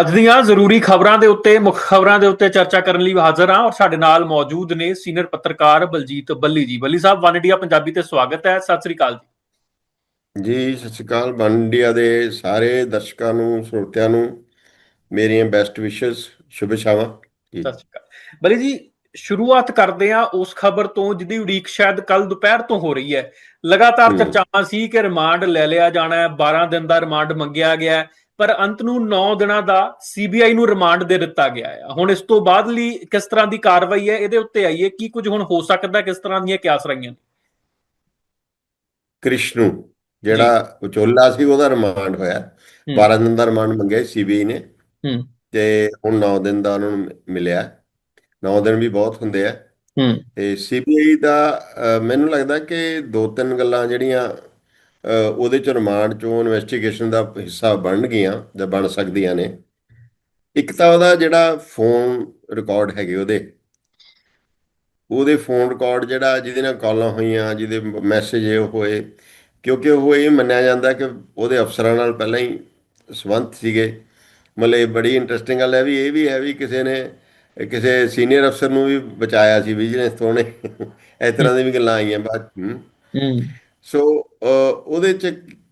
ਅੱਜ ਦੀਆਂ ਜ਼ਰੂਰੀ ਖਬਰਾਂ ਦੇ ਉੱਤੇ ਮੁੱਖ ਖਬਰਾਂ ਦੇ ਉੱਤੇ ਚਰਚਾ ਕਰਨ ਲਈ ਹਾਜ਼ਰ ਹਾਂ ਔਰ ਸਾਡੇ ਨਾਲ ਮੌਜੂਦ ਨੇ ਸੀਨੀਅਰ ਪੱਤਰਕਾਰ ਬਲਜੀਤ ਬੱਲੀ ਜੀ। ਬੱਲੀ ਸਾਹਿਬ ਵਨ ਇੰਡੀਆ ਪੰਜਾਬੀ ਤੇ ਸਵਾਗਤ ਹੈ। ਸਤਿ ਸ੍ਰੀ ਅਕਾਲ ਜੀ। ਜੀ ਸਤਿ ਸ਼੍ਰੀ ਅਕਾਲ। ਵਨ ਇੰਡੀਆ ਦੇ ਸਾਰੇ ਦਰਸ਼ਕਾਂ ਨੂੰ ਸਰੋਤਿਆਂ ਨੂੰ ਮੇਰੀਆਂ ਬੈਸਟ ਵਿਸ਼ੇਸ ਸ਼ੁਭ ਇਛਾਵਾਂ ਜੀ। ਸਤਿ ਸ਼੍ਰੀ ਅਕਾਲ। ਬੱਲੀ ਜੀ ਸ਼ੁਰੂਆਤ ਕਰਦੇ ਹਾਂ ਉਸ ਖਬਰ ਤੋਂ ਜਿਹਦੀ ਉਡੀਕ ਸ਼ਾਇਦ ਕੱਲ ਦੁਪਹਿਰ ਤੋਂ ਹੋ ਰਹੀ ਹੈ। ਲਗਾਤਾਰ। ਚਰਚਾਵਾਂ ਸੀ ਕਿ ਰਿਮਾਂਡ ਲੈ ਲਿਆ ਜਾਣਾ ਹੈ। 12 ਦਿਨ ਦਾ ਰਿਮਾਂਡ ਮੰਗਿਆ ਗਿਆ ਹੈ। ਪਰ ਅੰਤ ਨੂੰ 9 ਦਿਨਾਂ ਦਾ ਸੀਬੀਆਈ ਨੂੰ ਰਿਮਾਂਡ ਦੇ ਦਿੱਤਾ ਗਿਆ ਹੈ ਹੁਣ ਇਸ ਤੋਂ ਬਾਅਦ ਲਈ ਕਿਸ ਤਰ੍ਹਾਂ ਦੀ ਕਾਰਵਾਈ ਹੈ ਇਹਦੇ ਉੱਤੇ ਆਈਏ ਕੀ ਕੁਝ ਹੁਣ ਹੋ ਸਕਦਾ ਕਿਸ ਤਰ੍ਹਾਂ ਦੀਆਂ ਕਿਆਸ ਰਹੀਆਂ ਨੇ? ਕ੍ਰਿਸ਼ਨੂ ਜਿਹੜਾ ਵਿਚੋਲਾ ਸੀ ਉਹਦਾ ਰਿਮਾਂਡ ਹੋਇਆ। ਹੂੰ। 12 ਦਿਨ ਦਾ ਰਿਮਾਂਡ ਮੰਗਿਆ ਸੀਬੀਆਈ ਨੇ। ਹੂੰ। ਤੇ ਹੁਣ 9 ਦਿਨ ਦਾ ਉਹਨਾਂ ਨੂੰ ਮਿਲਿਆ। 9 ਦਿਨ ਵੀ ਬਹੁਤ ਹੁੰਦੇ ਆ। ਹੂੰ। ਤੇ ਸੀਬੀਆਈ ਦਾ ਮੈਨੂੰ ਲੱਗਦਾ ਕਿ ਦੋ ਤਿੰਨ ਗੱਲਾਂ ਜਿਹੜੀਆਂ ਉਹਦੇ ਚ ਰਿਮਾਂਡ ਚੋਂ ਇਨਵੈਸਟੀਗੇਸ਼ਨ ਦਾ ਹਿੱਸਾ ਬਣ ਗਈਆਂ ਜਾਂ ਬਣ ਸਕਦੀਆਂ ਨੇ। ਇੱਕ ਤਾਂ ਉਹਦਾ ਜਿਹੜਾ ਫੋਨ ਰਿਕਾਰਡ ਹੈਗੇ ਉਹਦੇ। ਉਹਦੇ ਫੋਨ ਰਿਕਾਰਡ ਜਿਹੜਾ ਜਿਹਦੇ ਨਾਲ ਕਾਲਾਂ ਹੋਈਆਂ ਜਿਹਦੇ ਮੈਸੇਜ ਹੋਏ ਕਿਉਂਕਿ ਉਹ ਇਹ ਮੰਨਿਆ ਜਾਂਦਾ ਕਿ ਉਹਦੇ ਅਫਸਰਾਂ ਨਾਲ ਪਹਿਲਾਂ ਹੀ ਸੰਬੰਧ ਸੀਗੇ। ਮਤਲਬ ਇਹ ਬੜੀ ਇੰਟਰਸਟਿੰਗ ਗੱਲ ਹੈ ਵੀ ਇਹ ਵੀ ਹੈ ਵੀ ਕਿਸੇ ਨੇ ਕਿਸੇ ਸੀਨੀਅਰ ਅਫਸਰ ਨੂੰ ਵੀ ਬਚਾਇਆ ਸੀ ਵਿਜੀਲੈਂਸ ਤੋਂ ਨੇ ਇਸ ਤਰ੍ਹਾਂ ਦੀਆਂ ਵੀ ਗੱਲਾਂ ਆਈਆਂ ਬਾਅਦ ਹੂੰ। ਸੋ ਉਹਦੇ ਚ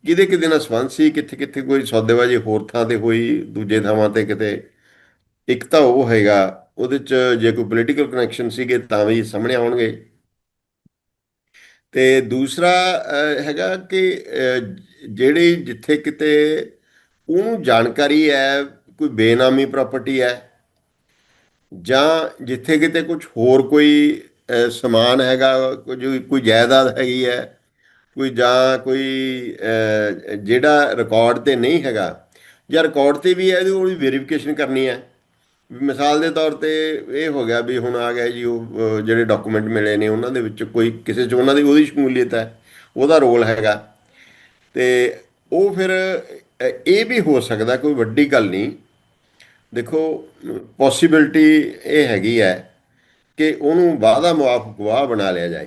ਕਿਹਦੇ ਕਿਹਦੇ ਨਾਲ ਸੰਬੰਧ ਸੀ? ਕਿੱਥੇ ਕਿੱਥੇ ਕੋਈ ਸੌਦੇਬਾਜ਼ੀ ਹੋਰ ਥਾਂ ਤੇ ਹੋਈ? ਦੂਜੇ ਥਾਵਾਂ ਤੇ ਕਿਤੇ? ਇੱਕ ਤਾਂ ਉਹ ਹੈਗਾ ਉਹਦੇ ਚ ਜੇ ਕੋਈ ਪੋਲੀਟੀਕਲ ਕਨੈਕਸ਼ਨ ਸੀਗੇ ਤਾਂ ਵੀ ਸਾਹਮਣੇ ਆਉਣਗੇ। ਤੇ ਦੂਸਰਾ ਹੈਗਾ ਕਿ ਅ, ਜਿਹੜੀ ਜਿੱਥੇ ਕਿਤੇ ਉਹਨੂੰ ਜਾਣਕਾਰੀ ਹੈ ਕੋਈ ਬੇਨਾਮੀ ਪ੍ਰਾਪਰਟੀ ਹੈ ਜਾਂ ਜਿੱਥੇ ਕਿਤੇ ਕੁਝ ਹੋਰ ਕੋਈ ਸਮਾਨ ਹੈਗਾ ਕੁਝ ਕੋਈ ਜਾਇਦਾਦ ਹੈਗੀ ਹੈ ਕੋਈ ਜਾਂ ਕੋਈ ਜਿਹੜਾ ਰਿਕਾਰਡ ਤੇ ਨਹੀਂ ਹੈਗਾ, ਜਾਂ ਰਿਕਾਰਡ ਤੇ ਵੀ ਹੈ, ਇਹਦੀ ਉਹਦੀ ਵੈਰੀਫਿਕੇਸ਼ਨ ਕਰਨੀ ਹੈ। ਮਿਸਾਲ ਦੇ ਤੌਰ ਤੇ ਇਹ ਹੋ ਗਿਆ ਵੀ ਹੁਣ ਆ ਗਿਆ ਜੀ, ਉਹ ਜਿਹੜੇ ਡਾਕੂਮੈਂਟ ਮਿਲੇ ਨੇ, ਉਹਨਾਂ ਦੇ ਵਿੱਚ ਕੋਈ ਕਿਸੇ ਚ, ਉਹਨਾਂ ਦੀ ਉਹਦੀ ਸ਼ਮੂਲੀਅਤ ਹੈ, ਉਹਦਾ ਰੋਲ ਹੈਗਾ। ਤੇ ਉਹ ਫਿਰ ਇਹ ਵੀ ਹੋ ਸਕਦਾ, ਕੋਈ ਵੱਡੀ ਗੱਲ ਨਹੀਂ। ਦੇਖੋ ਪੋਸਿਬਿਲਿਟੀ ਇਹ ਹੈਗੀ ਹੈ ਕਿ ਉਹਨੂੰ ਵਾਅਦਾ ਮੁਆਫ ਗਵਾਹ ਬਣਾ ਲਿਆ ਜਾਏ।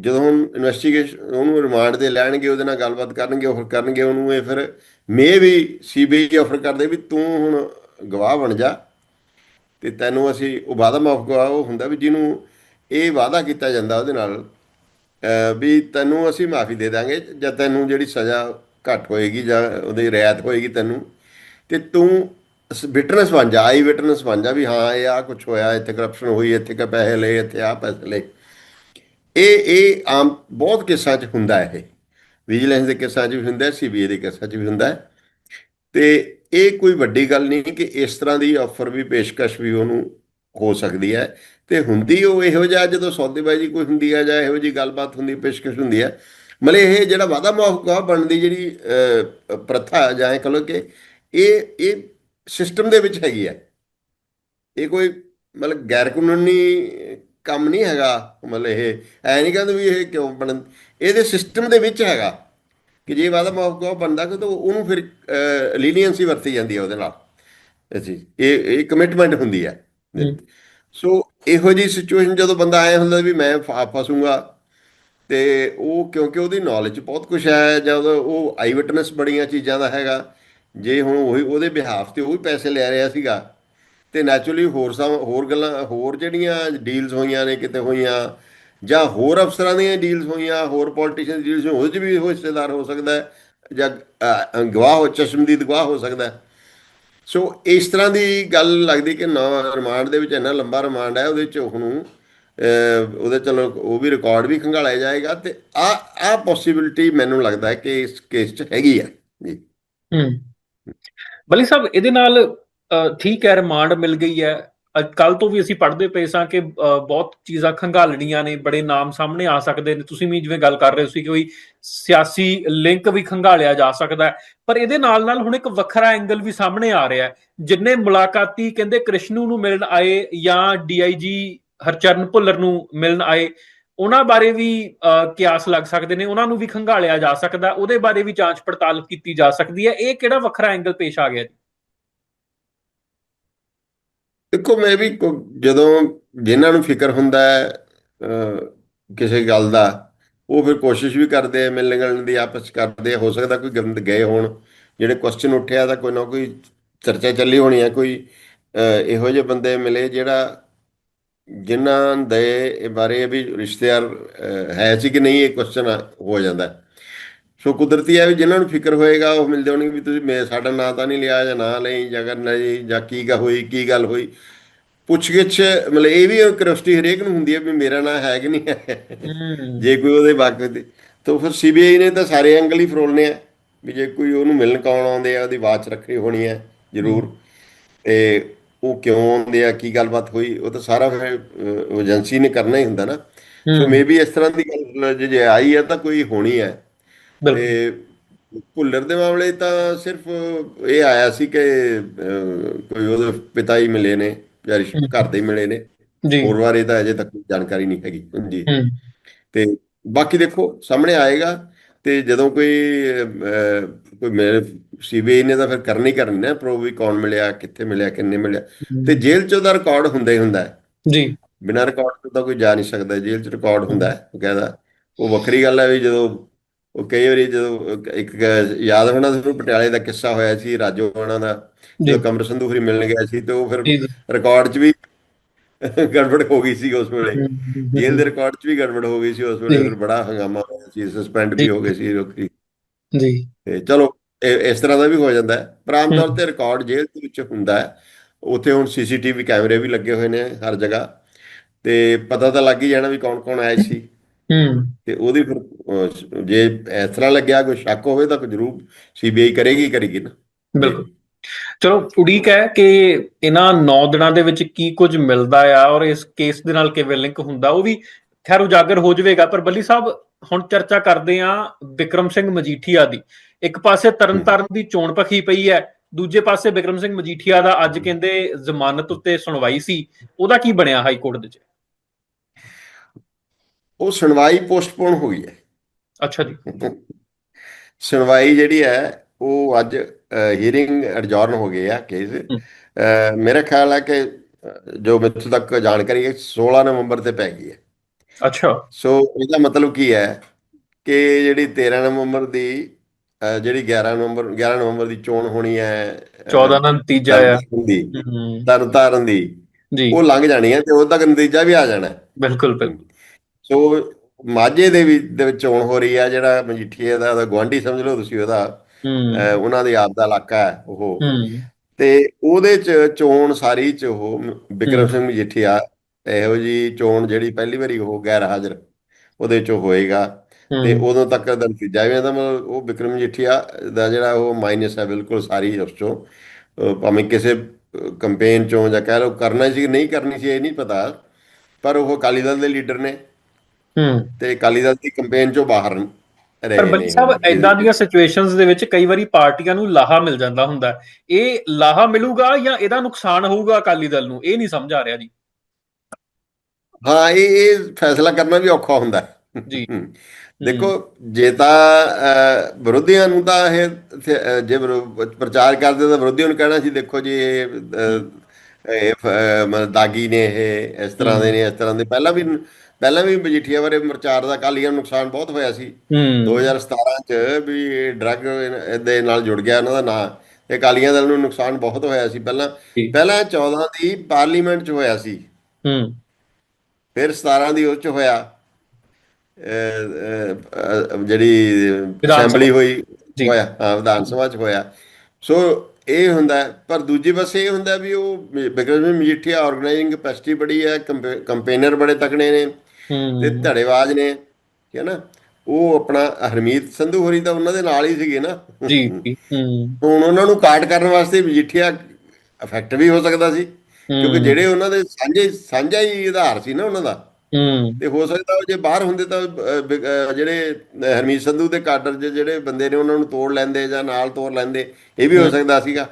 ਜਦੋਂ ਹੁਣ ਇਨਵੈਸਟੀਗੇਸ਼ਨ ਉਹਨੂੰ ਰਿਮਾਂਡ ਤੇ ਲੈਣਗੇ, ਉਹਦੇ ਨਾਲ ਗੱਲਬਾਤ ਕਰਨਗੇ ਆਫਰ ਕਰਨਗੇ ਉਹਨੂੰ, ਇਹ ਫਿਰ ਮੇ ਵੀ ਸੀਬੀਆਈ ਆਫਰ ਕਰਦੇ ਵੀ ਤੂੰ ਹੁਣ ਗਵਾਹ ਬਣ ਜਾ। ਤੇ ਤੈਨੂੰ ਅਸੀਂ ਉਹ ਵਾਅਦਾ ਮਾਫ਼ ਗਵਾਹ ਉਹ ਹੁੰਦਾ ਵੀ ਜਿਹਨੂੰ ਇਹ ਵਾਅਦਾ ਕੀਤਾ ਜਾਂਦਾ ਉਹਦੇ ਨਾਲ ਵੀ ਤੈਨੂੰ ਅਸੀਂ ਮਾਫੀ ਦੇ ਦਾਂਗੇ, ਜਾਂ ਤੈਨੂੰ ਜਿਹੜੀ ਸਜ਼ਾ ਘੱਟ ਹੋਏਗੀ ਜਾਂ ਉਹਦੀ ਰਿਆਇਤ ਹੋਏਗੀ ਤੈਨੂੰ, ਤੇ ਤੂੰ ਵਿਟਨੈਸ ਬਣ ਜਾ, ਆਈ ਵਿਟਨੈਸ ਬਣ ਜਾ ਵੀ ਹਾਂ, ਇਹ ਆ ਕੁਝ ਹੋਇਆ, ਇੱਥੇ ਕਰਪਸ਼ਨ ਹੋਈ, ਇੱਥੇ ਕ ਪੈਸੇ ਲਏ, ਇੱਥੇ ਆ ਪੈਸੇ ਲਏ। ਇਹ ਇਹ ਆਮ ਬਹੁਤ ਕੇਸਾਂ 'ਚ ਹੁੰਦਾ ਹੈ ਇਹ। ਵਿਜੀਲੈਂਸ ਦੇ ਕੇਸਾਂ 'ਚ ਵੀ ਹੁੰਦਾ ਹੈ ਸੀਬੀਆਈ ਦੇ ਕੇਸਾਂ 'ਚ ਵੀ ਹੁੰਦਾ। ਹੈ ਤੇ ਇਹ ਕੋਈ ਵੱਡੀ ਗੱਲ ਨਹੀਂ ਕਿ ਇਸ ਤਰ੍ਹਾਂ ਦੀ ਆਫਰ ਵੀ, ਪੇਸ਼ਕਸ਼ ਵੀ ਉਹਨੂੰ ਹੋ ਸਕਦੀ ਹੈ। ਤੇ ਹੁੰਦੀ ਉਹ ਇਹੋ ਜਿਹਾ, ਜਦੋਂ ਸੌਦੇਬਾਜ਼ੀ ਕੋਈ ਹੁੰਦੀ ਹੈ ਜਾਂ ਇਹੋ ਜਿਹੀ ਗੱਲਬਾਤ ਹੁੰਦੀ, ਪੇਸ਼ਕਸ਼ ਹੁੰਦੀ ਹੈ, ਮਤਲਬ ਇਹ ਜਿਹੜਾ ਵਾਦਾ ਮੁਆਫਕਾ ਬਣਦੀ ਜਿਹੜੀ ਪ੍ਰਥਾ ਜਾਂ ਇਹ ਕਹੋ ਕਿ ਇਹ ਇਹ ਸਿਸਟਮ ਦੇ ਵਿੱਚ ਹੈਗੀ ਹੈ। ਇਹ ਕੋਈ ਮਤਲਬ ਗੈਰ ਕਾਨੂੰਨੀ ਕੰਮ ਨਹੀਂ ਹੈਗਾ ਮਤਲਬ ਇਹ ਐ ਨਹੀਂ ਕਹਿੰਦੇ ਵੀ ਇਹ ਕਿਉਂ ਬਣ ਇਹਦੇ ਸਿਸਟਮ ਦੇ ਵਿੱਚ ਹੈਗਾ। ਕਿ ਜੇ ਵਾਦਾ ਮੁਆਫਕਾ ਬਣਦਾ ਕਿ ਤਾਂ ਉਹਨੂੰ ਫਿਰ ਲੀਨੀਅੰਸੀ ਵਰਤੀ ਜਾਂਦੀ ਹੈ ਉਹਦੇ ਨਾਲ। ਅਸੀਂ ਇਹ ਇਹ ਕਮਿਟਮੈਂਟ ਹੁੰਦੀ ਹੈ। ਸੋ ਇਹੋ ਜੀ ਸਿਚੁਏਸ਼ਨ ਜਦੋਂ ਬੰਦਾ ਆਇਆ ਹੁੰਦਾ ਵੀ ਮੈਂ ਫਸੂੰਗਾ ਤੇ ਉਹ ਕਿਉਂਕਿ ਉਹਦੀ ਨੌਲੇਜ ਬਹੁਤ ਕੁਝ ਹੈ ਜਦ ਉਹ ਆਈ ਵਿਟਨੈਸ ਬੜੀਆਂ ਚੀਜ਼ਾਂ ਦਾ ਹੈਗਾ। ਜੇ ਹੁਣ ਉਹੀ ਉਹਦੇ ਬਿਹਾਫ ਤੇ ਉਹ ਵੀ ਪੈਸੇ ਲੈ ਰਿਹਾ ਸੀਗਾ ਤੇ ਨੈਚੁਰਲੀ ਹੋਰ ਸਮ, ਹੋਰ ਗੱਲਾਂ, ਹੋਰ ਜਿਹੜੀਆਂ ਡੀਲਸ ਹੋਈਆਂ ਨੇ ਕਿਤੇ ਹੋਈਆਂ, ਜਾਂ ਹੋਰ ਅਫਸਰਾਂ ਦੀਆਂ ਡੀਲਸ ਹੋਈਆਂ, ਹੋਰ ਪੋਲੀਟੀਸ਼ੀਅਨ ਡੀਲਸ ਹੋਈਆਂ, ਉਹਦੇ 'ਚ ਵੀ ਉਹ ਹਿੱਸੇਦਾਰ ਹੋ ਸਕਦਾ ਹੈ, ਜਾਂ ਗਵਾਹ ਹੋ, ਚਸ਼ਮਦੀਦ ਗਵਾਹ ਹੋ ਸਕਦਾ ਹੈ। ਸੋ ਇਸ ਤਰ੍ਹਾਂ ਦੀ ਗੱਲ ਲੱਗਦੀ ਕਿ ਨਾ ਰਿਮਾਂਡ ਦੇ ਵਿੱਚ ਇੰਨਾ ਲੰਬਾ ਰਿਮਾਂਡ ਹੈ, ਉਹਦੇ ਚ ਉਹਨੂੰ ਉਹਦੇ ਚਲੋ ਉਹ ਵੀ ਰਿਕਾਰਡ ਵੀ ਖੰਗਾਲਿਆ ਜਾਏਗਾ ਤੇ ਆ ਆ ਪੋਸਿਬਿਲਿਟੀ ਮੈਨੂੰ ਲੱਗਦਾ ਹੈ ਕਿ ਇਸ ਕੇਸ 'ਚ ਹੈਗੀ ਹੈ। ਜੀ। ਹੂੰ। ਬਲੀ ਸਾਹਿਬ, ਇਹਦੇ ਨਾਲ ਠੀਕ ਹੈ ਰਿਮਾਂਡ ਮਿਲ ਗਈ ਹੈ। ਕੱਲ ਤੋਂ ਵੀ ਅਸੀਂ ਪੜ੍ਹਦੇ ਪਏ ਸਾਂ ਕਿ ਬਹੁਤ ਚੀਜ਼ਾਂ ਖੰਗਾਲਣੀਆਂ ਨੇ ਬੜੇ ਨਾਮ ਸਾਹਮਣੇ ਆ ਸਕਦੇ ਨੇ। ਤੁਸੀਂ ਵੀ ਜਿਵੇਂ ਗੱਲ ਕਰ ਰਹੇ ਸੀ ਕਿ ਕੋਈ ਸਿਆਸੀ ਲਿੰਕ ਵੀ ਖੰਗਾਲਿਆ ਜਾ ਸਕਦਾ ਹੈ। ਪਰ ਇਹਦੇ ਨਾਲ ਨਾਲ ਹੁਣ ਇੱਕ ਵੱਖਰਾ ਐਂਗਲ ਵੀ ਸਾਹਮਣੇ ਆ ਰਿਹਾ ਹੈ। ਜਿੰਨੇ ਮੁਲਾਕਾਤੀ ਕਹਿੰਦੇ ਕ੍ਰਿਸ਼ਨੂ ਨੂੰ ਮਿਲਣ ਆਏ ਜਾਂ ਡੀਆਈਜੀ ਹਰਚਰਨ ਭੁੱਲਰ ਨੂੰ ਮਿਲਣ ਆਏ ਉਹਨਾਂ ਬਾਰੇ ਵੀ ਅ, ਕਿਆਸ ਲੱਗ ਸਕਦੇ ਨੇ। ਉਹਨਾਂ ਨੂੰ ਵੀ ਖੰਗਾਲਿਆ ਜਾ ਸਕਦਾ। ਉਹਦੇ ਬਾਰੇ ਵੀ ਜਾਂਚ ਪੜਤਾਲ ਕੀਤੀ ਜਾ ਸਕਦੀ ਹੈ। ਇਹ ਕਿਹੜਾ ਵੱਖਰਾ ਐਂਗਲ ਪੇਸ਼ ਆ ਗਿਆ ਜੀ? ਦੇਖੋ, ਮੈਂ ਵੀ ਜਦੋਂ ਜਿਨ੍ਹਾਂ ਨੂੰ ਫਿਕਰ ਹੁੰਦਾ ਹੈ ਕਿਸੇ ਗੱਲ ਦਾ, ਉਹ ਫਿਰ ਕੋਸ਼ਿਸ਼ ਵੀ ਕਰਦੇ ਆ, ਮਿਲਣ ਗਿਲਣ ਦੀ ਆਪਸ ਕਰਦੇ ਹੋ ਸਕਦਾ ਕੋਈ ਗੰਦ ਗਏ ਹੋਣ, ਜਿਹੜੇ ਕੁਐਸਚਨ ਉੱਠਿਆ ਤਾਂ ਕੋਈ ਨਾ ਕੋਈ ਚਰਚਾ ਚੱਲੀ ਹੋਣੀ ਹੈ ਕੋਈ ਇਹੋ ਜਿਹੇ ਬੰਦੇ ਮਿਲੇ ਜਿਹੜਾ ਜਿਨ੍ਹਾਂ ਦੇ ਬਾਰੇ ਵੀ ਰਿਸ਼ਤੇਦਾਰ ਹੈ ਸੀ ਕਿ ਨਹੀਂ, ਇਹ ਕੁਐਸਚਨ ਹੋ ਜਾਂਦਾ। ਸੋ ਕੁਦਰਤੀ ਹੈ ਵੀ ਜਿਨ੍ਹਾਂ ਨੂੰ ਫਿਕਰ ਹੋਏਗਾ ਉਹ ਮਿਲਦੇ ਹੋਣਗੇ ਵੀ ਤੁਸੀਂ ਮੈਂ ਸਾਡਾ ਨਾਂ ਤਾਂ ਨਹੀਂ ਲਿਆ ਜਾਂ ਨਾਂ ਲਈ ਜਗਰ ਨਹੀਂ ਜਾਂ ਕੀ ਗਾ ਹੋਈ ਕੀ ਗੱਲ ਹੋਈ। ਪੁੱਛਗਿੱਛ ਮਤਲਬ ਇਹ ਵੀ ਕਿਉਰਿਓਸਿਟੀ ਹਰੇਕ ਨੂੰ ਹੁੰਦੀ ਹੈ ਵੀ ਮੇਰਾ ਨਾਂ ਹੈ ਕਿ ਨਹੀਂ ਹੈ। ਜੇ ਕੋਈ ਉਹਦੇ ਵਾਕਫ ਦੇ ਤਾਂ ਫਿਰ ਸੀਬੀਆਈ ਨੇ ਤਾਂ ਸਾਰੇ ਐਂਗਲ ਹੀ ਫਰੋਲਨੇ ਆ ਵੀ ਜੇ ਕੋਈ ਉਹਨੂੰ ਮਿਲਣ ਕੌਣ ਆਉਂਦੇ ਆ ਉਹਦੀ ਬਾਤ ਰੱਖਣੀ ਹੋਣੀ ਹੈ ਜ਼ਰੂਰ। ਤੇ ਉਹ ਕਿਉਂ ਆਉਂਦੇ ਆ ਕੀ ਗੱਲਬਾਤ ਹੋਈ ਉਹ ਤਾਂ ਸਾਰਾ ਫਿਰ ਏਜੰਸੀ ਨੇ ਕਰਨਾ ਹੀ ਹੁੰਦਾ ਨਾ। ਸੋ ਮੇਬੀ ਇਸ ਤਰ੍ਹਾਂ ਦੀ ਗੱਲ ਜੇ- ਜੇ ਆਈ ਹੈ ਤਾਂ ਕੋਈ ਹੋਣੀ ਹੈ। ਤੇ ਭੁੱਲਰ ਦੇ ਮਾਮਲੇ ਤਾਂ ਸਿਰਫ ਇਹ ਆਇਆ ਸੀ ਕਿ ਕੋਈ ਉਹਦੇ ਪਿਤਾ ਹੀ ਮਿਲੇ ਨੇ ਜਾਂ ਘਰ ਦੇ ਹੀ ਮਿਲੇ ਨੇ। ਜੀ। ਹੋਰ ਬਾਰੇ ਤਾਂ ਅਜੇ ਤੱਕ ਜਾਣਕਾਰੀ ਨਹੀਂ ਹੈਗੀ। ਜੀ। ਤੇ ਬਾਕੀ ਦੇਖੋ ਸਾਹਮਣੇ ਆਏਗਾ ਤੇ ਜਦੋਂ ਕੋਈ ਕੋਈ ਮੇਰੇ ਸੀਬੀਆਈ ਨੇ ਤਾਂ ਫਿਰ ਕਰਨੀ ਕਰਨੀ ਨਾ ਪ੍ਰੂਵ ਵੀ ਕੌਣ ਮਿਲਿਆ ਕਿੱਥੇ ਮਿਲਿਆ ਕਿੰਨੇ ਮਿਲਿਆ। ਤੇ ਜੇਲ੍ਹ 'ਚ ਉਹਦਾ ਰਿਕਾਰਡ ਹੁੰਦਾ ਹੀ ਹੁੰਦਾ ਹੈ। ਜੀ। ਬਿਨਾਂ ਰਿਕਾਰਡ ਤੋਂ ਤਾਂ ਕੋਈ ਜਾ ਨਹੀਂ ਸਕਦਾ। ਜੇਲ੍ਹ 'ਚ ਰਿਕਾਰਡ ਹੁੰਦਾ ਹੈ ਬਕਾਇਦਾ। ਉਹ ਵੱਖਰੀ ਗੱਲ ਹੈ ਵੀ ਜਦੋਂ ਉਹ ਕਈ ਵਾਰੀ ਜਦੋਂ ਇੱਕ ਯਾਦ ਹੋਣਾ ਤੁਹਾਨੂੰ ਪਟਿਆਲੇ ਦਾ ਕਿੱਸਾ ਹੋਇਆ ਸੀ ਰਾਜੋ ਹੋਣਾ ਦਾ ਜੀ। ਕਮਰ ਸੰਧੂ ਹੋਰੀ ਮਿਲਣ ਗਿਆ ਸੀ ਤੇ ਉਹ ਫਿਰ ਰਿਕਾਰਡ 'ਚ ਵੀ ਗੜਬੜ ਹੋ ਗਈ ਸੀ ਉਸ ਵੇਲੇ। ਜੇਲ੍ਹ ਦੇ ਰਿਕਾਰਡ 'ਚ ਵੀ ਗੜਬੜ ਹੋ ਗਈ ਸੀ ਉਸ ਵੇਲੇ। ਫਿਰ ਬੜਾ ਹੰਗਾਮਾ ਹੋਇਆ ਸੀ ਸਸਪੈਂਡ ਵੀ। ਹੋ ਗਏ ਸੀ ਲੋਕੀ। ਜੀ। ਤੇ ਚਲੋ ਇਸ ਤਰ੍ਹਾਂ ਦਾ ਵੀ ਹੋ ਜਾਂਦਾ ਹੈ। ਪਰ ਆਮ। ਤੌਰ ਤੇ ਰਿਕਾਰਡ ਜੇਲ੍ਹ ਦੇ ਵਿੱਚ ਹੁੰਦਾ ਹੈ। ਉੱਥੇ ਹੁਣ ਸੀਸੀਟੀਵੀ ਕੈਮਰੇ ਵੀ ਲੱਗੇ ਹੋਏ ਨੇ ਹਰ ਜਗ੍ਹਾ। ਤੇ ਪਤਾ ਤਾਂ ਲੱਗ ਹੀ ਜਾਣਾ ਵੀ ਕੌਣ ਕੌਣ ਆਇਆ ਸੀ। ਹੂੰ। ਤੇ ਉਹਦੀ ਫਿਰ ਅਹ, ਜੇ ਇਸ ਤਰ੍ਹਾਂ ਲੱਗਿਆ ਕੋਈ ਸ਼ੱਕ ਹੋਵੇ ਤਾਂ ਜ਼ਰੂਰ ਸੀਬੀਆਈ ਕਰੇਗੀ ਕਰੇਗੀ ਨਾ। ਬਿਲਕੁਲ। ਚਲੋ ਉਡੀਕ ਹੈ ਕਿ ਇਹਨਾਂ 9 ਦਿਨਾਂ ਦੇ ਵਿੱਚ ਕੀ ਕੁਝ ਮਿਲਦਾ ਆ ਔਰ ਇਸ ਕੇਸ ਦੇ ਨਾਲ ਕਿਵੇਂ ਲਿੰਕ ਹੁੰਦਾ ਉਹ ਵੀ ਖੈਰ ਉਜਾਗਰ ਹੋ ਜਾਵੇਗਾ ਪਰ ਬੱਲੀ ਸਾਹਿਬ ਹੁਣ ਚਰਚਾ ਕਰਦੇ ਆ ਵਿਕਰਮ ਸਿੰਘ ਮਜੀਠੀਆ ਦੀ। ਇੱਕ ਪਾਸੇ ਤਰਨਤਾਰਨ ਦੀ ਚੋਣ ਪਖੀ ਪਈ ਹੈ ਦੂਜੇ ਪਾਸੇ ਵਿਕਰਮ ਸਿੰਘ ਮਜੀਠੀਆ ਦਾ ਅੱਜ ਕਹਿੰਦੇ ਜ਼ਮਾਨਤ ਉੱਤੇ ਸੁਣਵਾਈ ਸੀ ਉਹਦਾ ਕੀ ਬਣਿਆ ਹਾਈ ਕੋਰਟ ਦੇ ਵਿੱਚ? ਉਹ ਸੁਣਵਾਈ ਪੋਸਟਪੋਨ ਹੋ ਗਈ ਹੈ। ਅੱਛਾ ਜੀ। ਸੁਣਵਾਈ ਜਿਹੜੀ ਹੈ ਉਹ ਅੱਜ ਹੀਅਰਿੰਗ ਐਡਜੌਰਨ ਹੋ ਗਈ ਹੈ ਕੇਸ ਮੇਰਾ ਖਿਆਲ ਹੈ ਕਿ ਜੋ ਮੈਨੂੰ ਤੱਕ ਜਾਣਕਾਰੀ ਹੈ 16 ਨਵੰਬਰ ਤੇ ਪੈ ਗਈ ਹੈ। ਅੱਛਾ। ਸੋ ਇਹਦਾ ਮਤਲਬ ਕੀ ਹੈ ਕਿ ਜਿਹੜੀ 13 ਨਵੰਬਰ ਦੀ ਜਿਹੜੀ 11 ਨਵੰਬਰ 11 ਨਵੰਬਰ ਦੀ ਚੋਣ ਹੋਣੀ ਹੈ ਅਹ, 14 ਦਾ ਨਤੀਜਾ ਹੂੰ। ਤਰਨਤਾਰਨ ਦੀ ਜੀ। ਉਹ ਲੰਘ ਜਾਣੀ ਹੈ ਤੇ ਉਹਦਾ ਨਤੀਜਾ ਵੀ ਆ ਜਾਣਾ। ਬਿਲਕੁਲ ਬਿਲਕੁਲ। ਸੋ ਮਾਝੇ ਦੇ ਵੀ ਦੇ ਵਿੱਚ ਚੋਣ ਹੋ ਰਹੀ ਹੈ ਜਿਹੜਾ ਮਜੀਠੀਏ ਦਾ ਉਹਦਾ ਗੁਆਂਢੀ ਸਮਝ ਲਓ ਤੁਸੀਂ ਉਹਦਾ ਉਹਨਾਂ ਦੇ ਆਪ ਦਾ ਇਲਾਕਾ ਹੈ ਉਹ। ਤੇ ਉਹਦੇ ਚ ਚੋਣ ਸਾਰੀ ਚ ਉਹ ਵਿਕਰਮ ਸਿੰਘ ਮਜੀਠੀਆ ਇਹੋ ਜੀ ਚੋਣ ਜਿਹੜੀ ਪਹਿਲੀ ਵਾਰੀ ਉਹ ਗੈਰ ਹਾਜ਼ਰ ਉਹਦੇ ਚ ਹੋਏਗਾ। ਤੇ ਉਦੋਂ ਤੱਕ ਦਾ ਨਤੀਜਾ ਵੀ ਇਹਦਾ ਮਤਲਬ ਉਹ ਵਿਕਰਮ ਮਜੀਠੀਆ ਦਾ ਜਿਹੜਾ ਉਹ ਮਾਈਨਸ ਹੈ ਬਿਲਕੁਲ ਸਾਰੀ ਉਸ ਚੋਂ। ਭਾਵੇਂ ਕਿਸੇ ਕੰਪੇਨ ਚੋਂ ਜਾਂ ਕਹਿ ਲਓ ਕਰਨਾ ਸੀ ਕਿ ਨਹੀਂ ਕਰਨੀ ਸੀ ਇਹ ਨਹੀਂ ਪਤਾ। ਪਰ ਉਹ ਅਕਾਲੀ ਦਲ ਦੇ ਲੀਡਰ ਨੇ। ਹੂੰ। ਤੇ ਅਕਾਲੀ ਦਲ ਦੀ ਕੰਪੇਨ ਚੋਂ ਬਾਹਰ ਰਹੇ ਪਰ ਬੱਲੀ ਸਾਹਿਬ ਐਦਾਂ ਦੀਆਂ ਸਿਚੁਏਸ਼ਨਸ ਦੇ ਵਿੱਚ ਕਈ ਵਾਰੀ ਪਾਰਟੀਆਂ ਨੂੰ ਲਾਹਾ ਮਿਲ ਜਾਂਦਾ ਹੁੰਦਾ। ਇਹ ਲਾਹਾ ਮਿਲੂਗਾ ਜਾਂ ਇਹਦਾ ਨੁਕਸਾਨ ਹੋਊਗਾ ਅਕਾਲੀ ਦਲ ਨੂੰ? ਇਹ ਨਹੀਂ ਸਮਝ ਆ ਰਿਹਾ ਜੀ। ਹਾਂ ਇਹ ਇਹ ਫੈਸਲਾ ਕਰਨਾ ਵੀ ਔਖਾ ਹੁੰਦਾ ਜੀ। ਦੇਖੋ ਜੇ ਤਾਂ ਵਿਰੋਧੀਆਂ ਨੂੰ ਤਾਂ ਇਹ ਜੇ ਪ੍ਰਚਾਰ ਕਰਦੇ ਤਾਂ ਵਿਰੋਧੀਆਂ ਨੂੰ ਕਹਿਣਾ ਸੀ ਦੇਖੋ ਜੀ ਇਹ ਇਹ ਦਾਗੀ ਨੇ ਇਹ ਇਸ ਤਰ੍ਹਾਂ ਦੇ ਨੇ ਇਸ ਤਰ੍ਹਾਂ ਦੇ। ਪਹਿਲਾਂ ਵੀ ਪਹਿਲਾਂ ਵੀ ਮਜੀਠੀਆ ਬਾਰੇ ਪ੍ਰਚਾਰ ਦਾ ਅਕਾਲੀਆਂ ਨੂੰ ਨੁਕਸਾਨ ਬਹੁਤ ਹੋਇਆ ਸੀ। ਹੂੰ। 2017 ਚ ਵੀ ਡਰੱਗ ਦੇ ਨਾਲ ਜੁੜ ਗਿਆ ਉਹਨਾਂ ਦਾ ਨਾਂ। ਤੇ ਅਕਾਲੀਆਂ ਦਲ ਨੂੰ ਨੁਕਸਾਨ ਬਹੁਤ ਹੋਇਆ ਸੀ। ਪਹਿਲਾਂ। ਪਹਿਲਾਂ 14 ਦੀ ਪਾਰਲੀਮੈਂਟ ਚ ਹੋਇਆ ਸੀ। ਹੂੰ। ਫਿਰ 17 ਦੀ ਉਹ ਚ ਹੋਇਆ ਜਿਹੜੀ। ਅਸੈਂਬਲੀ ਹੋਈ। ਹੋਇਆ। ਹਾਂ ਵਿਧਾਨ ਸਭਾ ਚ ਹੋਇਆ। ਸੋ ਇਹ ਹੁੰਦਾ ਪਰ ਦੂਜੀ ਪਾਸੇ ਇਹ ਹੁੰਦਾ ਵੀ ਉਹ ਬਿਕਰਮ ਮਜੀਠੀਆ ਆਰਗੇਨਾਈਜ਼ਿੰਗ ਕੈਪੈਸਿਟੀ ਬੜੀ ਹੈ ਕੰਪੇਨਰ ਬੜੇ ਤਕੜੇ ਨੇ। ਤੇ ਧੜੇਵਾਜ ਨੇ ਹੈ ਨਾ ਉਹ ਆਪਣਾ ਹਰਮੀਤ ਸੰਧੂ ਹੋਰੀ ਤਾਂ ਉਹਨਾਂ ਦੇ ਨਾਲ ਹੀ ਸੀਗੇ ਨਾ। ਜੀ ਹੁਣ ਉਹਨਾਂ ਨੂੰ ਕਾਟ ਕਰਨ ਵਾਸਤੇ ਮਜੀਠੀਆ ਇਫੈਕਟ ਵੀ ਹੋ ਸਕਦਾ ਸੀ ਕਿਉਂਕਿ ਜਿਹੜੇ ਉਹਨਾਂ ਦੇ ਸਾਂਝੇ ਸਾਂਝਾ ਹੀ ਆਧਾਰ ਸੀ ਨਾ ਉਹਨਾਂ ਦਾ। ਹੂੰ। ਤੇ ਹੋ ਸਕਦਾ ਉਹ ਜੇ ਬਾਹਰ ਹੁੰਦੇ ਤਾਂ ਜਿਹੜੇ ਹਰਮੀਤ ਸੰਧੂ ਦੇ ਕਾਡਰ ਜਿਹੜੇ ਬੰਦੇ ਨੇ ਉਹਨਾਂ ਨੂੰ ਤੋੜ ਲੈਂਦੇ ਜਾਂ ਨਾਲ ਤੋੜ ਲੈਂਦੇ ਇਹ ਵੀ ਹੋ। ਸਕਦਾ ਸੀਗਾ।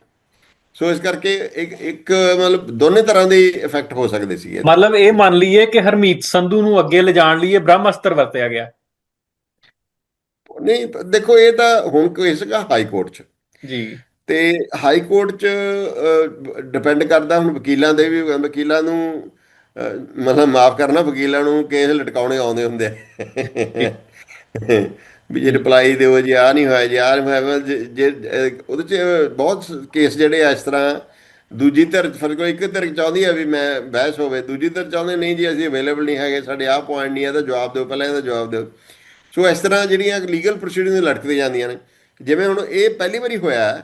ਸੋ ਇਸ ਕਰਕੇ ਇੱਕ ਇੱਕ ਮਤਲਬ ਦੋਨੇ ਤਰ੍ਹਾਂ ਦੇ ਇਫੈਕਟ ਹੋ ਸਕਦੇ ਸੀਗੇ। ਮਤਲਬ ਇਹ ਮੰਨ ਲਈਏ ਕਿ ਹਰਮੀਤ ਸੰਧੂ ਨੂੰ ਅੱਗੇ ਲਿਜਾਣ ਲਈ ਇਹ ਬ੍ਰਹਮਅਸਤਰ ਵਰਤਿਆ ਗਿਆ। ਨਹੀਂ ਦੇਖੋ ਇਹ ਤਾਂ ਹੁਣ ਕੋਈ ਸੀਗਾ ਹਾਈ ਕੋਰਟ 'ਚ। ਜੀ। ਤੇ ਹਾਈ ਕੋਰਟ 'ਚ ਡਿਪੈਂਡ ਕਰਦਾ ਹੁਣ ਵਕੀਲਾਂ ਦੇ ਵੀ ਵਕੀਲਾਂ ਨੂੰ ਮਤਲਬ ਮਾਫ ਕਰਨਾ ਵਕੀਲਾਂ ਨੂੰ ਕੇਸ ਲਟਕਾਉਣੇ ਆਉਂਦੇ ਹੁੰਦੇ ਆ। ਵੀ ਜੇ ਰਿਪਲਾਈ ਦਿਓ ਜੀ ਆ ਨਹੀਂ ਹੋਇਆ ਜੀ ਆ ਨਹੀਂ ਹੋਇਆ ਜੇ ਉਹਦੇ ਚ ਬਹੁਤ ਕੇਸ ਜਿਹੜੇ ਆ ਇਸ ਤਰ੍ਹਾਂ। ਦੂਜੀ ਧਿਰ ਫਿਰ ਕੋਈ ਇੱਕ ਧਿਰ ਚਾਹੁੰਦੀ ਹੈ ਵੀ ਮੈਂ ਬਹਿਸ ਹੋਵੇ ਦੂਜੀ ਧਿਰ ਚਾਹੁੰਦੇ ਨਹੀਂ ਜੀ ਅਸੀਂ ਅਵੇਲੇਬਲ ਨਹੀਂ ਹੈਗੇ ਸਾਡੇ ਆਹ ਪੁਆਇੰਟ ਨਹੀਂ ਹੈ ਤਾਂ ਜਵਾਬ ਦਿਓ ਪਹਿਲਾਂ ਇਹਦਾ ਜਵਾਬ ਦਿਓ। ਸੋ ਇਸ ਤਰ੍ਹਾਂ ਜਿਹੜੀਆਂ ਲੀਗਲ ਪ੍ਰੋਸੀਡਿੰਗ ਲਟਕਦੇ ਜਾਂਦੀਆਂ ਨੇ। ਜਿਵੇਂ ਹੁਣ ਇਹ ਪਹਿਲੀ ਵਾਰੀ ਹੋਇਆ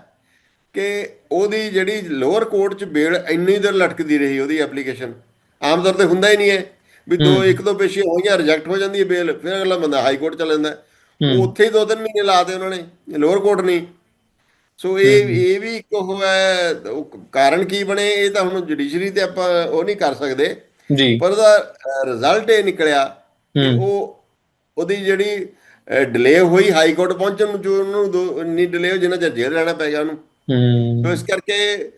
ਕਿ ਉਹਦੀ ਜਿਹੜੀ ਲੋਅਰ ਕੋਰਟ 'ਚ ਬੇਲ ਇੰਨੀ ਦੇਰ ਲਟਕਦੀ ਰਹੀ ਉਹਦੀ ਐਪਲੀਕੇਸ਼ਨ ਆਮ ਤੌਰ ਤੇ ਹੁੰਦਾ ਹੀ ਨਹੀਂ ਹੈ ਵੀ ਦੋ ਇੱਕ ਦੋ ਪੇਸ਼ੀਆਂ ਹੋਈਆਂ ਰਿਜੈਕਟ ਹੋ ਜਾਂਦੀ ਹੈ ਬੇਲ ਫਿਰ ਅਗਲਾ ਬੰਦਾ ਹਾਈ ਕੋਰਟ ਚਲਾ ਜਾਂਦਾ। ਉਹ ਉੱਥੇ ਹੀ ਦੋ ਤਿੰਨ ਮਹੀਨੇ ਲਾਤੇ ਉਹਨਾਂ ਨੇ ਲੋਅਰ ਕੋਰਟ ਨਹੀਂ ਸੋ ਇਹ ਇਹ ਵੀ ਇੱਕ ਉਹ ਹੈ ਕਾਰਨ ਕੀ ਬਣੇ ਇਹ ਤਾਂ ਹੁਣ ਜੁਡੀਸ਼ਰੀ ਤੇ ਆਪਾਂ ਉਹ ਨਹੀਂ ਕਰ ਸਕਦੇ। ਜੀ। ਪਰ ਉਹਦਾ ਰਿਜ਼ਲਟ ਇਹ ਨਿਕਲਿਆ ਕਿ ਉਹ ਉਹਦੀ ਜਿਹੜੀ ਡਿਲੇ ਹੋਈ ਹਾਈ ਕੋਰਟ ਪਹੁੰਚਣ ਨੂੰ ਜੋ ਉਹਨੂੰ ਇੰਨੀ ਡਿਲੇ ਹੋ ਜਿੰਨਾ ਚਿਰ ਜੇਲ੍ਹ ਰਹਿਣਾ ਪੈ ਗਿਆ ਉਹਨੂੰ। ਹੂੰ। ਸੋ ਇਸ ਕਰਕੇ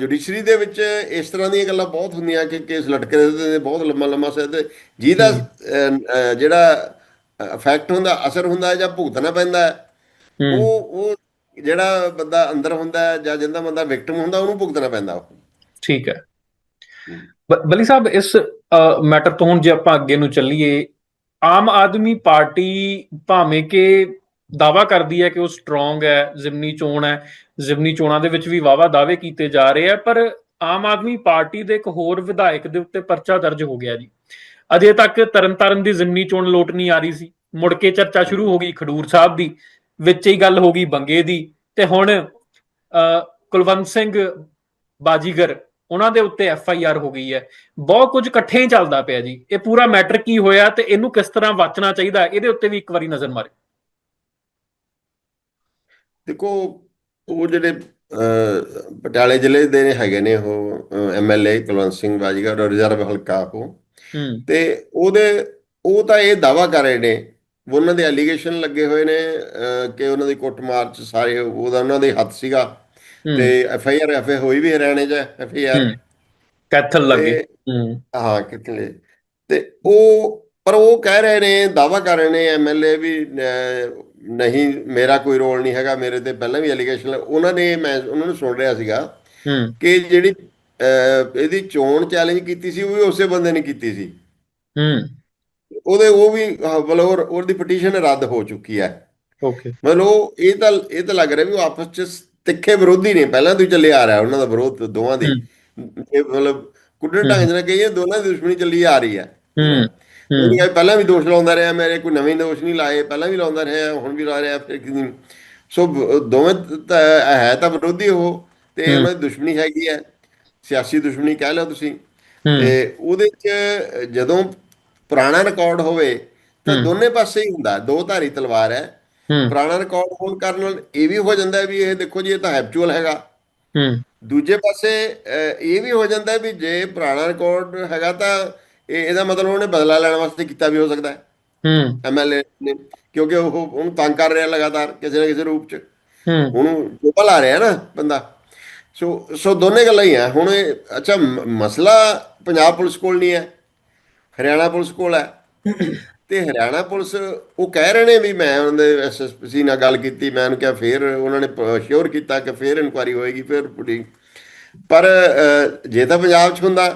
ਜੁਡੀਸ਼ਰੀ ਦੇ ਵਿੱਚ ਇਸ ਤਰ੍ਹਾਂ ਦੀਆਂ ਗੱਲਾਂ ਬਹੁਤ ਹੁੰਦੀਆਂ ਕਿ ਕੇਸ ਲਟਕੇ ਨੇ ਬਹੁਤ ਲੰਮਾ ਲੰਮਾ ਸੇ ਤੇ। ਜਿਹਦਾ ਜਿਹੜਾ ਇਫੈਕਟ ਹੁੰਦਾ ਅਸਰ ਹੁੰਦਾ ਹੈ ਜਾਂ ਭੁਗਤਣਾ ਪੈਂਦਾ ਹੈ। ਉਹ ਉਹ ਜਿਹੜਾ ਬੰਦਾ ਅੰਦਰ ਹੁੰਦਾ ਹੈ ਜਾਂ ਜਿੰਦਾ ਬੰਦਾ ਵਿਕਟਮ ਹੁੰਦਾ ਉਹਨੂੰ ਭੁਗਤਣਾ ਪੈਂਦਾ ਠੀਕ ਹੈ। ਬਲੀ ਸਾਹਿਬ ਇਸ ਮੈਟਰ ਤੋਂ ਹੁਣ ਜੇ ਆਪਾਂ ਅੱਗੇ ਨੂੰ ਚੱਲੀਏ ਆਮ ਆਦਮੀ ਪਾਰਟੀ ਭਾਵੇਂ ਕਿ ਦਾਵਾ ਕਰਦੀ ਹੈ ਕਿ ਉਹ ਸਟਰੋਂਗ ਹੈ ਜ਼ਿਮਨੀ ਚੋਣ ਹੈ ਜ਼ਿਮਨੀ ਚੋਣਾਂ ਦੇ ਵਿੱਚ ਵੀ ਵਾਵਾ ਦਾਅਵੇ ਕੀਤੇ ਜਾ ਰਹੇ ਆ ਪਰ ਆਮ ਆਦਮੀ ਪਾਰਟੀ ਦੇ ਇੱਕ ਹੋਰ ਵਿਧਾਇਕ ਦੇ ਉੱਤੇ ਪਰਚਾ ਦਰਜ ਹੋ ਗਿਆ ਜੀ। ਅਜੇ ਤੱਕ ਤਰਨਤਾਰਨ ਦੀ ਜ਼ਿਮਨੀ ਚੋਣ ਲੋਟ ਨਹੀਂ ਆ ਰਹੀ ਸੀ। ਮੁੜ ਕੇ ਚਰਚਾ ਸ਼ੁਰੂ ਹੋ ਗਈ ਖਡੂਰ ਸਾਹਿਬ ਦੀ ਵਿੱਚ ਹੀ ਗੱਲ ਹੋ ਗਈ ਬੰਗੇ ਦੀ ਤੇ ਹੁਣ ਕੁਲਵੰਤ ਸਿੰਘ ਬਾਜੀਗਰ ਉਹਨਾਂ ਦੇ ਉੱਤੇ ਐਫ ਆਈ ਆਰ ਹੋ ਗਈ ਹੈ। ਬਹੁਤ ਕੁਝ ਇਕੱਠੇ ਹੀ ਚੱਲਦਾ ਪਿਆ ਜੀ। ਇਹ ਪੂਰਾ ਮੈਟਰ ਕੀ ਹੋਇਆ ਤੇ ਇਹਨੂੰ ਕਿਸ ਤਰ੍ਹਾਂ ਵਾਚਣਾ ਚਾਹੀਦਾ ਇਹਦੇ ਉੱਤੇ ਵੀ ਇੱਕ ਵਾਰੀ ਨਜ਼ਰ ਮਾਰੇ। ਦੇਖੋ ਉਹ ਜਿਹੜੇ ਅਹ, ਪਟਿਆਲੇ ਜ਼ਿਲ੍ਹੇ ਦੇ ਹੈਗੇ ਨੇ ਉਹ ਐਮਐਲਏ ਕੁਲਵੰਤ ਸਿੰਘ ਬਾਜੀਗਰ ਰਿਜ਼ਰਵ ਹਲਕਾ ਉਹ। ਤੇ ਉਹਦੇ ਉਹ ਤਾਂ ਇਹ ਦਾਵਾ ਕਰ ਰਹੇ ਨੇ। ਉਹਨਾਂ ਦੇ ਐਲੀਗੇਸ਼ਨ ਲੱਗੇ ਹੋਏ ਨੇ ਕਿ ਉਹਨਾਂ ਦੀ ਕੁੱਟਮਾਰ ਚ ਸਾਰੇ ਉਹਦਾ ਉਹਨਾਂ ਦੇ ਹੱਥ ਸੀਗਾ। ਤੇ ਐਫ ਆਈ ਆਰ ਐਫ ਹੋਈ ਵੀ ਹਰਿਆਣੇ ਚ ਐਫ ਆਈ ਆਰ। ਕੈਥਲ ਲੱਗੇ ਹੂੰ। ਕਿਤਨੇ ਤੇ ਉਹ ਪਰ ਉਹ ਕਹਿ ਰਹੇ ਨੇ ਦਾਵਾ ਕਰ ਰਹੇ ਨੇ ਐਮਐਲਏ ਵੀ ਨਹੀਂ ਮੇਰਾ ਕੋਈ ਰੋਲ ਨਹੀਂ ਹੈਗਾ ਮੇਰੇ ਤੇ ਪਹਿਲਾਂ ਵੀ ਐਲੀਗੇਸ਼ਨ ਉਹਨਾਂ ਨੇ ਮੈਂ ਉਹਨਾਂ ਨੂੰ ਸੁਣ ਰਿਹਾ ਸੀਗਾ ਕਿ ਜਿਹੜੀ ਇਹਦੀ ਚੋਣ ਚੈਲੰਜ ਕੀਤੀ ਸੀ ਉਹ ਵੀ ਉਸੇ ਬੰਦੇ ਨੇ ਕੀਤੀ ਸੀ। ਹੂੰ। ਉਹਦੇ ਉਹ ਵੀ ਬਲੌਰ ਉਹਦੀ ਪਟੀਸ਼ਨ ਰੱਦ ਹੋ ਚੁੱਕੀ ਹੈ। ਓਕੇ ਮਤਲਬ ਉਹ ਇਹ ਤਾਂ ਇਹ ਤਾਂ ਲੱਗ ਰਿਹਾ ਵੀ ਉਹ ਆਪਸ ਚ ਤਿੱਖੇ ਵਿਰੋਧੀ ਨੇ ਪਹਿਲਾਂ ਤੋਂ ਚੱਲੇ ਆ ਰਿਹਾ ਉਹਨਾਂ ਦਾ ਵਿਰੋਧ ਦੋਵਾਂ ਦੀ। ਮਤਲਬ ਕੁੱਡਣ ਢੰਗ ਨਾਲ ਕਹੀਏ ਦੋਨਾਂ ਦੀ ਦੁਸ਼ਮਣੀ ਚੱਲੀ ਆ ਰਹੀ ਹੈ। ਹੂੰ ਹੂੰ। ਪਹਿਲਾਂ ਵੀ ਦੋਸ਼ ਲਾਉਂਦਾ ਰਿਹਾ ਮੇਰੇ ਕੋਈ ਨਵੇਂ ਦੋਸ਼ ਨਹੀਂ ਲਾਏ ਪਹਿਲਾਂ ਵੀ ਲਾਉਂਦਾ ਰਿਹਾ ਹੁਣ ਵੀ ਲਾ ਰਿਹਾ ਫਿਰ ਸੋ ਦੋਵੇਂ ਹੈ ਤਾਂ ਵਿਰੋਧੀ ਉਹ ਤੇ ਉਹਨਾਂ ਦੀ ਦੁਸ਼ਮਣੀ ਹੈਗੀ ਹੈ। ਸਿਆਸੀ ਦੁਸ਼ਮਣੀ ਕਹਿ ਲਓ ਤੁਸੀਂ। ਤੇ ਉਹਦੇ ਚ ਜਦੋਂ ਪੁਰਾਣਾ ਰਿਕਾਰਡ ਹੋਵੇ ਤਾਂ ਦੋਨੇ ਪਾਸੇ ਹੀ ਹੁੰਦਾ। ਦੋ ਧਾਰੀ ਤਲਵਾਰ ਹੈ। ਪੁਰਾਣਾ ਰਿਕਾਰਡ ਹੋਣ ਕਾਰਨ ਨਾਲ ਇਹ ਵੀ ਹੋ ਜਾਂਦਾ ਵੀ ਇਹ ਦੇਖੋ ਜੀ ਇਹ ਤਾਂ ਹੈਪਚੁਅਲ ਹੈਗਾ। ਦੂਜੇ ਪਾਸੇ ਇਹ ਵੀ ਹੋ ਜਾਂਦਾ ਵੀ ਜੇ ਪੁਰਾਣਾ ਰਿਕਾਰਡ ਹੈਗਾ ਤਾਂ ਇਹ ਇਹਦਾ ਮਤਲਬ ਉਹਨੇ ਬਦਲਾ ਲੈਣ ਵਾਸਤੇ ਕੀਤਾ ਵੀ ਹੋ ਸਕਦਾ ਹੈ। ਹੂੰ। ਐਮਐਲਏ ਨੇ। ਕਿਉਂਕਿ ਉਹ ਉਹਨੂੰ ਤੰਗ ਕਰ ਰਿਹਾ ਲਗਾਤਾਰ ਕਿਸੇ ਨਾ ਕਿਸੇ ਰੂਪ ਚ। ਹੂੰ। ਉਹਨੂੰ ਚੋਪਲ ਆ ਰਿਹਾ ਨਾ ਬੰਦਾ। ਸੋ ਸੋ ਦੋਨੇ ਗੱਲਾਂ ਹੀ ਆ। ਹੁਣ ਅੱਛਾ ਮਸਲਾ ਪੰਜਾਬ ਪੁਲਿਸ ਕੋਲ ਨਹੀਂ ਹੈ ਹਰਿਆਣਾ ਪੁਲਿਸ ਕੋਲ ਹੈ। ਤੇ ਹਰਿਆਣਾ ਪੁਲਿਸ ਉਹ ਕਹਿ ਰਹੇ ਨੇ ਵੀ ਮੈਂ ਉਹਨਾਂ ਦੇ ਐਸਐਸਪੀ ਨਾਲ ਗੱਲ ਕੀਤੀ ਮੈਂ ਉਹਨੂੰ ਕਿਹਾ ਫੇਰ ਉਹਨਾਂ ਨੇ ਸ਼ੋਰ ਕੀਤਾ ਕਿ ਫੇਰ ਇਨਕੁਆਰੀ ਹੋਏਗੀ ਫੇਰ ਪੁਲਿੰਗ ਪਰ ਜੇ ਤਾਂ ਪੰਜਾਬ 'ਚ ਹੁੰਦਾ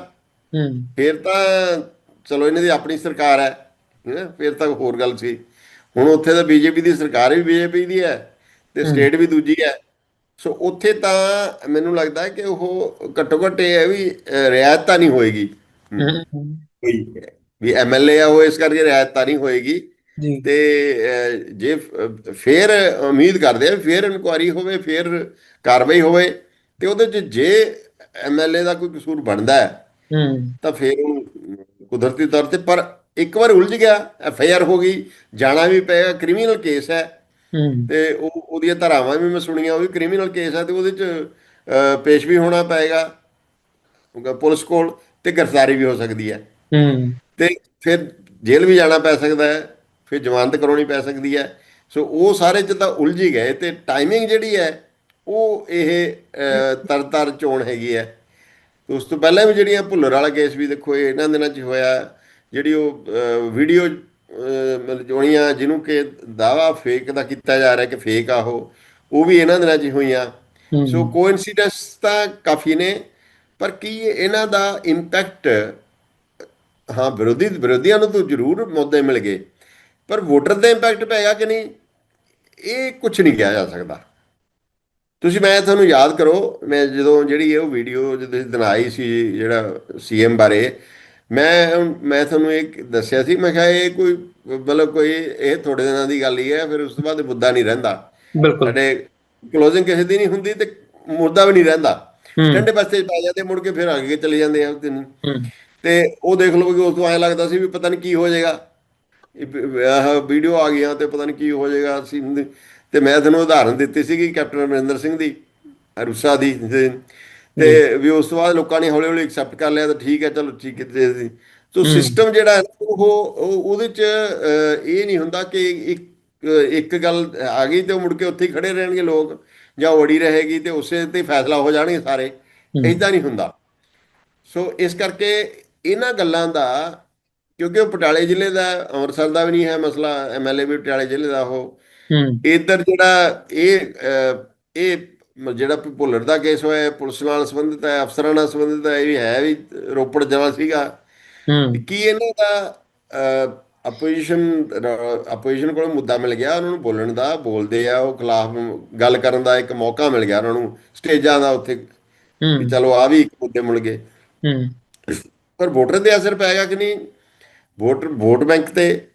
ਹੂੰ। ਫਿਰ ਤਾਂ ਚਲੋ ਇਹਨਾਂ ਦੀ ਆਪਣੀ ਸਰਕਾਰ ਹੈ ਫਿਰ ਤਾਂ ਹੋਰ ਗੱਲ ਸੀ। ਹੁਣ ਉੱਥੇ ਤਾਂ ਬੀਜੇਪੀ ਦੀ ਸਰਕਾਰ ਵੀ ਬੀਜੇਪੀ ਦੀ ਹੈ ਤੇ ਸਟੇਟ ਵੀ ਦੂਜੀ ਹੈ। ਸੋ ਉੱਥੇ ਤਾਂ ਮੈਨੂੰ ਲੱਗਦਾ ਹੈ ਕਿ ਉਹ ਘੱਟੋ ਘੱਟ ਇਹ ਹੈ ਵੀ ਰਿਆਇਤ ਤਾਂ ਨਹੀਂ ਹੋਏਗੀ। ਕੋਈ ਵੀ ਐਮਐਲਏ ਆ ਉਹ ਇਸ ਕਰਕੇ ਰਿਆਇਤ ਤਾਂ ਨਹੀਂ ਹੋਏਗੀ। ਤੇ ਜੇ ਫਿਰ ਉਮੀਦ ਕਰਦੇ ਆ ਫਿਰ ਇਨਕੁਆਰੀ ਹੋਵੇ ਫਿਰ ਕਾਰਵਾਈ ਹੋਵੇ ਤੇ ਉਹਦੇ ਚ ਜੇ ਐਮਐਲਏ ਦਾ ਕੋਈ ਕਸੂਰ ਬਣਦਾ ਹੈ ਤਾਂ ਫਿਰ ਕੁਦਰਤੀ ਤੌਰ ਤੇ ਪਰ ਇੱਕ ਵਾਰ ਉਲਝ ਗਿਆ ਐਫ ਆਈ ਆਰ ਹੋ ਗਈ ਜਾਣਾ ਵੀ ਪਏਗਾ ਕ੍ਰਿਮੀਨਲ ਕੇਸ ਹੂੰ ਤੇ ਉਹ ਉਹਦੀਆਂ ਧਾਰਾਵਾਂ ਵੀ ਮੈਂ ਸੁਣੀਆਂ ਉਹ ਵੀ ਕ੍ਰਿਮੀਨਲ ਕੇਸ ਹੈ ਤੇ ਉਹਦੇ ਚ ਪੇਸ਼ ਵੀ ਹੋਣਾ ਪਏਗਾ। ਕਿਉਂਕਿ ਪੁਲਿਸ ਕੋਲ ਤੇ ਗ੍ਰਿਫਤਾਰੀ ਵੀ ਹੋ ਸਕਦੀ ਹੈ। ਹੂੰ। ਤੇ ਫਿਰ ਜੇਲ੍ਹ ਵੀ ਜਾਣਾ ਪੈ ਸਕਦਾ ਹੈ ਫਿਰ ਜ਼ਮਾਨਤ ਕਰਾਉਣੀ ਪੈ ਸਕਦੀ ਹੈ। ਸੋ ਉਹ ਸਾਰੇ ਚ ਤਾਂ ਉਲਝ ਹੀ ਗਏ ਤੇ ਟਾਈਮਿੰਗ ਜਿਹੜੀ ਹੈ ਉਹ ਇਹ ਅਹ, ਤਰ-ਤਰ ਚੋਣ ਹੈਗੀ ਹੈ। ਉਸ ਤੋਂ ਪਹਿਲਾਂ ਵੀ ਜਿਹੜੀਆਂ ਭੁੱਲਰ ਵਾਲਾ ਕੇਸ ਵੀ ਦੇਖੋ ਇਹ ਇਹਨਾਂ ਦਿਨਾਂ 'ਚ ਹੋਇਆ ਜਿਹੜੀ ਉਹ ਵੀਡੀਓ ਮਤਲਬ ਜੋਣੀਆਂ ਜਿਹਨੂੰ ਕਿ ਦਾਵਾ ਫੇਕ ਦਾ ਕੀਤਾ ਜਾ ਰਿਹਾ ਕਿ ਫੇਕ ਆ ਉਹ ਉਹ ਵੀ ਇਹਨਾਂ ਦਿਨਾਂ 'ਚ ਹੀ ਹੋਈਆਂ ਸੋ ਕੋਇਨਸੀਡੈਂਸ ਤਾਂ ਕਾਫੀ ਨੇ ਪਰ ਕੀ ਇਹਨਾਂ ਦਾ ਇੰਪੈਕਟ ਹਾਂ ਵਿਰੋਧੀ ਵਿਰੋਧੀਆਂ ਨੂੰ ਤਾਂ ਜ਼ਰੂਰ ਮੁੱਦੇ ਮਿਲ ਗਏ ਪਰ ਵੋਟਰ ਤੇ ਇੰਪੈਕਟ ਪਏਗਾ ਕਿ ਨਹੀਂ ਇਹ ਕੁਝ ਨਹੀਂ ਕਿਹਾ ਜਾ ਸਕਦਾ। ਤੁਸੀਂ ਮੈਂ ਤੁਹਾਨੂੰ ਯਾਦ ਕਰੋ ਮੈਂ ਜਦੋਂ ਜਿਹੜੀ ਇਹ ਵੀਡੀਓ ਜਦੋਂ ਦਿਨਾਈ ਸੀ ਜਿਹੜਾ ਸੀਐਮ ਬਾਰੇ ਮੈਂ ਮੈਂ ਤੁਹਾਨੂੰ ਇਹ ਦੱਸਿਆ ਸੀ ਮੈਂ ਕਿਹਾ ਇਹ ਕੋਈ ਮਤਲਬ ਕੋਈ ਇਹ ਥੋੜੇ ਦਿਨਾਂ ਦੀ ਗੱਲ ਹੀ ਹੈ ਫਿਰ ਉਸ ਤੋਂ ਬਾਅਦ ਮੁੱਦਾ ਨਹੀਂ ਰਹਿੰਦਾ। ਬਿਲਕੁਲ। ਸਾਡੇ ਕਲੋਜ਼ਿੰਗ ਕਿਸੇ ਦੀ ਨਹੀਂ ਹੁੰਦੀ ਤੇ ਮੁੱਦਾ ਵੀ ਨਹੀਂ ਰਹਿੰਦਾ। ਠੰਡੇ ਬਸਤੇ ਪੈ ਜਾਂਦੇ ਮੁੜ ਕੇ ਫਿਰ ਅੱਗੇ ਚਲੇ ਜਾਂਦੇ ਆ ਤੇ ਉਹ ਦੇਖ ਲਓ ਕਿ ਉਸ ਤੋਂ ਐਂ ਲੱਗਦਾ ਸੀ ਵੀ ਪਤਾ ਨਹੀਂ ਕੀ ਹੋ ਜਾਏਗਾ। ਇਹ ਵੀਡੀਓ ਆ ਗਈਆਂ ਤੇ ਪਤਾ ਨਹੀਂ ਕੀ ਹੋ ਜਾਏਗਾ ਅਸੀਂ ਤੇ ਮੈਂ ਤੁਹਾਨੂੰ ਉਦਾਹਰਨ ਦਿੱਤੀ ਸੀ ਕਿ ਕੈਪਟਨ ਅਮਰਿੰਦਰ ਸਿੰਘ ਦੀ ਰੂਸਾ ਦੀ ਤੇ ਵੀ ਉਸ ਤੋਂ ਬਾਅਦ ਲੋਕਾਂ ਨੇ ਹੌਲੀ ਹੌਲੀ ਐਕਸੈਪਟ ਕਰ ਲਿਆ ਤਾਂ ਠੀਕ ਹੈ ਚਲੋ ਠੀਕ ਹੈ ਤੇ ਸੋ ਸਿਸਟਮ ਜਿਹੜਾ ਹੈ ਉਹ ਉਹ- ਉਹਦੇ ਚ ਇਹ ਨਹੀਂ ਹੁੰਦਾ ਕਿ ਇੱਕ ਇੱਕ ਗੱਲ ਆ ਗਈ ਤੇ ਉਹ ਮੁੜ ਕੇ ਉੱਥੇ ਹੀ ਖੜੇ ਰਹਿਣਗੇ ਲੋਕ ਜਾਂ ਅੜੀ ਰਹੇਗੀ ਤੇ ਉਸੇ ਤੇ ਫੈਸਲਾ ਹੋ ਜਾਣਗੇ ਸਾਰੇ। ਇਦਾਂ ਨਹੀਂ ਹੁੰਦਾ। ਸੋ ਇਸ ਕਰਕੇ ਇਹਨਾਂ ਗੱਲਾਂ ਦਾ ਕਿਉਂਕਿ ਉਹ ਪਟਿਆਲੇ ਜ਼ਿਲ੍ਹੇ ਦਾ ਅੰਮ੍ਰਿਤਸਰ ਦਾ ਵੀ ਨਹੀਂ ਹੈ ਮਸਲਾ ਐਮਐਲਏ ਵੀ ਪਟਿਆਲੇ ਜ਼ਿਲ੍ਹੇ ਦਾ ਉਹ। ਹੂੰ। ਇਧਰ ਜਿਹੜਾ ਇਹ ਇਹ ਜਿਹੜਾ ਵੀ ਭੁੱਲਰ ਦਾ ਕੇਸ ਹੋਇਆ ਪੁਲਿਸ ਨਾਲ ਸੰਬੰਧਿਤ ਹੈ ਅਫਸਰਾਂ ਨਾਲ ਸੰਬੰਧਿਤ ਹੈ ਇਹ ਵੀ ਹੈ ਵੀ ਰੋਪੜ ਜਮਾ ਸੀਗਾ। ਕੀ ਇਹਨਾਂ ਦਾ ਆਪੋਜੀਸ਼ਨ ਆਪੋਜੀਸ਼ਨ ਕੋਲ ਮੁੱਦਾ ਮਿਲ ਗਿਆ ਉਹਨਾਂ ਨੂੰ ਬੋਲਣ ਦਾ? ਬੋਲਦੇ ਆ ਉਹ ਖਿਲਾਫ ਗੱਲ ਕਰਨ ਦਾ ਇੱਕ ਮੌਕਾ ਮਿਲ ਗਿਆ ਉਹਨਾਂ ਨੂੰ। ਸਟੇਜਾਂ ਦਾ ਉੱਥੇ ਚਲੋ ਆ ਵੀ ਇੱਕ ਮੁੱਦੇ ਮਿਲ ਗਏ। ਪਰ ਵੋਟਰ ਤੇ ਅਸਰ ਪੈਗਾ ਕਿ ਨਹੀਂ? ਵੋਟਰ ਵੋਟ ਬੈਂਕ ਤੇ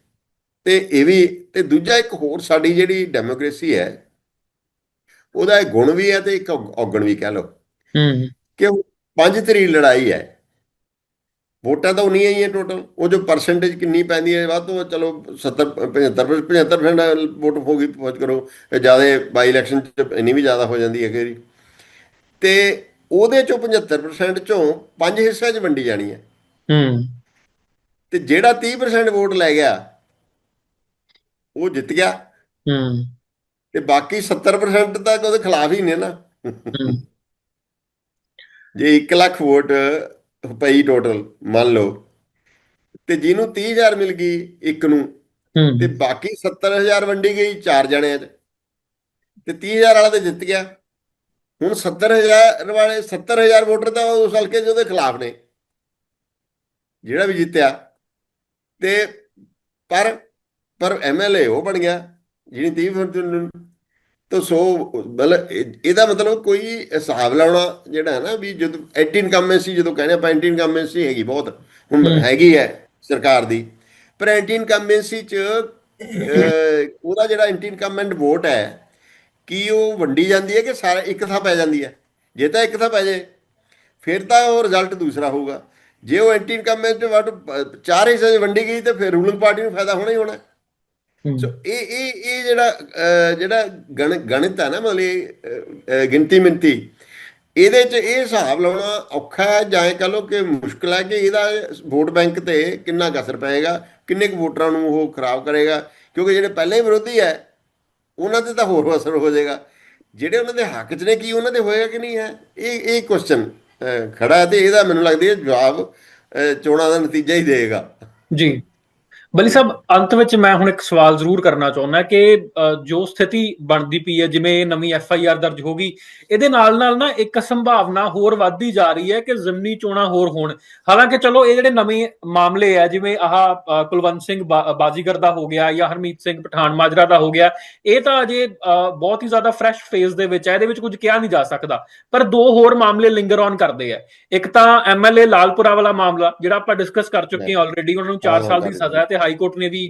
ਤੇ ਇਹ ਵੀ ਤੇ ਦੂਜਾ ਇੱਕ ਹੋਰ ਸਾਡੀ ਜਿਹੜੀ ਡੈਮੋਕ੍ਰੇਸੀ ਹੈ ਉਹਦਾ ਇੱਕ ਗੁਣ ਵੀ ਹੈ ਤੇ ਇੱਕ ਔਗ- ਔਗਣ ਵੀ ਕਹਿ ਲਓ। ਹੂੰ। ਕਿ ਉਹ ਪੰਜ ਤਰੀ ਲੜਾਈ ਹੈ। ਵੋਟਾਂ ਤਾਂ ਉਨੀਆਂ ਹੀ ਹੈ ਟੋਟਲ ਉਹ ਜੋ ਪਰਸੈਂਟੇਜ ਕਿੰਨੀ ਪੈਂਦੀ ਹੈ ਵੱਧ ਤੋਂ ਚਲੋ 70 75 75% ਵੋਟ ਹੋ ਗਈ ਪਹੁੰਚ ਕਰੋ। ਜ਼ਿਆਦਾ ਬਾਈ ਇਲੈਕਸ਼ਨ ਚ ਇੰਨੀ ਵੀ ਜ਼ਿਆਦਾ ਹੋ ਜਾਂਦੀ ਹੈ ਕਈ ਤੇ ਉਹਦੇ ਚੋਂ 75% ਚੋਂ ਪੰਜ ਹਿੱਸਿਆਂ 'ਚ ਵੰਡੀ ਜਾਣੀ ਹੈ। ਹੂੰ। ਤੇ ਜਿਹੜਾ 30% ਵੋਟ ਲੈ ਗਿਆ ਉਹ ਜਿੱਤ ਗਿਆ। ਹੂੰ। ਤੇ ਬਾਕੀ 70% ਤਾਂ ਉਹਦੇ ਖਿਲਾਫ ਹੀ ਨੇ ਨਾ। ਜੇ 1 ਲੱਖ ਵੋਟ ਪਈ ਟੋਟਲ ਮੰਨ ਲਓ। ਤੇ ਜਿਹਨੂੰ 30000 ਮਿਲ ਗਈ ਇੱਕ ਨੂੰ ਤੇ ਬਾਕੀ 70000 ਵੰਡੀ ਗਈ ਚਾਰ ਜਣਿਆਂ 'ਚ। ਤੇ 30000 ਵਾਲਾ ਤੇ ਜਿੱਤ ਗਿਆ। ਹੁਣ 70000 ਵਾਲੇ 70000 ਵੋਟਰ ਤਾਂ ਉਸ ਹਲਕੇ 'ਚ ਉਹਦੇ ਖਿਲਾਫ ਨੇ। ਜਿਹੜਾ ਵੀ ਜਿੱਤਿਆ। ਤੇ ਪਰ ਪਰ ਐਮਐਲਏ ਉਹ ਬਣ ਗਿਆ। ਜਿਹਨੇ 30 ਤਾਂ ਸੋ ਮਤਲਬ ਇਹ- ਇਹਦਾ ਮਤਲਬ ਕੋਈ ਹਿਸਾਬ ਲਾਉਣਾ ਜਿਹੜਾ ਹੈ ਨਾ ਵੀ ਜਦੋਂ ਐਂਟੀ ਇਨਕੰਬੈਂਸੀ ਜਦੋਂ ਕਹਿੰਦੇ ਆਪਾਂ ਐਂਟੀ ਇਨਕੰਬੈਂਸੀ ਹੈਗੀ ਬਹੁਤ ਹੁਣ। ਹੈਗੀ ਹੈ ਸਰਕਾਰ ਦੀ। ਪਰ ਐਂਟੀ ਇਨਕੰਬੈਂਸੀ ਚ ਅਹ, ਉਹਦਾ ਜਿਹੜਾ ਐਂਟੀ ਇਨਕੰਬੈਂਟ ਵੋਟ ਹੈ ਕੀ ਉਹ ਵੰਡੀ ਜਾਂਦੀ ਹੈ ਕਿ ਸਾਰਾ ਇੱਕ ਥਾਂ ਪੈ ਜਾਂਦੀ ਹੈ? ਜੇ ਤਾਂ ਇੱਕ ਥਾਂ ਪੈ ਜਾਏ ਫਿਰ ਤਾਂ ਉਹ ਰਿਜ਼ਲਟ ਦੂਸਰਾ ਹੋਊਗਾ। ਜੇ ਉਹ ਐਂਟੀ ਇਨਕੰਬੈਂਟ ਵੋਟ ਚਾਰ ਹਿੱਸੇ 'ਚ ਵੰਡੀ ਗਈ ਤੇ ਫਿਰ ਰੂਲਿੰਗ ਪਾਰਟੀ ਨੂੰ ਫਾਇਦਾ ਹੋਣਾ ਹੀ ਹੋਣਾ। ਸੋ ਇਹ ਇਹ ਇਹ ਜਿਹੜਾ ਜਿਹੜਾ ਗਣ ਗਣਿਤ ਹੈ ਨਾ ਮਤਲਬ ਗਿਣਤੀ ਮਿੰਤੀ ਇਹਦੇ 'ਚ ਇਹ ਹਿਸਾਬ ਲਾਉਣਾ ਔਖਾ ਹੈ ਜਾਂ ਇਹ ਕਹ ਲਓ ਕਿ ਮੁਸ਼ਕਲ ਹੈ ਕਿ ਇਹਦਾ ਵੋਟ ਬੈਂਕ ਤੇ ਕਿੰਨਾ ਅਸਰ ਪਏਗਾ ਕਿੰਨੇ ਕੁ ਵੋਟਰਾਂ ਨੂੰ ਉਹ ਖਰਾਬ ਕਰੇਗਾ ਕਿਉਂਕਿ ਜਿਹੜੇ ਪਹਿਲੇ ਹੀ ਵਿਰੋਧੀ ਹੈ ਉਹਨਾਂ ਤੇ ਤਾਂ ਹੋਰ ਅਸਰ ਹੋ ਜਾਏਗਾ। ਜਿਹੜੇ ਉਹਨਾਂ ਦੇ ਹੱਕ 'ਚ ਨੇ ਕੀ ਉਹਨਾਂ ਦੇ ਹੋਏਗਾ ਕਿ ਨਹੀਂ ਹੈ? ਇਹ ਇਹ ਕੁਐਸਚਨ ਖੜਾ ਹੈ ਤੇ ਇਹਦਾ ਮੈਨੂੰ ਲੱਗਦੀ ਹੈ ਜਵਾਬ ਚੋਣਾਂ ਦਾ ਨਤੀਜਾ ਹੀ ਦੇਗਾ ਜੀ। ਬਲੀ ਸਾਹਿਬ ਅੰਤ ਵਿੱਚ ਮੈਂ ਹੁਣ ਇੱਕ ਸਵਾਲ ਜ਼ਰੂਰ ਕਰਨਾ ਚਾਹੁੰਦਾ ਕਿ ਜੋ ਸਥਿਤੀ ਬਣਦੀ ਪਈ ਹੈ ਜਿਵੇਂ ਇਹ ਨਵੀਂ ਐਫ ਆਈ ਆਰ ਦਰਜ ਹੋ ਗਈ ਇਹਦੇ ਨਾਲ ਨਾਲ ਨਾ ਇੱਕ ਸੰਭਾਵਨਾ ਹੋਰ ਵੱਧਦੀ ਜਾ ਰਹੀ ਹੈ ਕਿ ਜ਼ਮਨੀ ਚੋਣਾਂ ਹੋਰ ਹੋਣ। ਹਾਲਾਂਕਿ ਚਲੋ ਇਹ ਜਿਹੜੇ ਨਵੇਂ ਮਾਮਲੇ ਆ ਜਿਵੇਂ ਆਹ ਕੁਲਵੰਤ ਸਿੰਘ ਬਾਜੀਗਰ ਦਾ ਹੋ ਗਿਆ ਜਾਂ ਹਰਮੀਤ ਸਿੰਘ ਪਠਾਨ ਮਾਜਰਾ ਦਾ ਹੋ ਗਿਆ ਇਹ ਤਾਂ ਅਜੇ ਬਹੁਤ ਹੀ ਜ਼ਿਆਦਾ ਫਰੈਸ਼ ਫੇਜ਼ ਦੇ ਵਿੱਚ ਹੈ ਇਹਦੇ ਵਿੱਚ ਕੁਝ ਕਿਹਾ ਨਹੀਂ ਜਾ ਸਕਦਾ। ਪਰ ਦੋ ਹੋਰ ਮਾਮਲੇ ਲਿੰਗਰ ਔਨ ਕਰਦੇ ਆ। ਇੱਕ ਤਾਂ ਐਮਐਲਏ ਲਾਲਪੁਰਾ ਵਾਲਾ ਮਾਮਲਾ ਜਿਹੜਾ ਆਪਾਂ ਡਿਸਕਸ ਕਰ ਚੁੱਕੇ ਹਾਂ ਆਲਰੇਡੀ ਉਹਨਾਂ ਨੂੰ 4 ਸਾਲ ਦੀ ਸਜ਼ਾ ਹੈ ਤੇ ਹਾਈ ਕੋਰਟ ਨੇ ਵੀ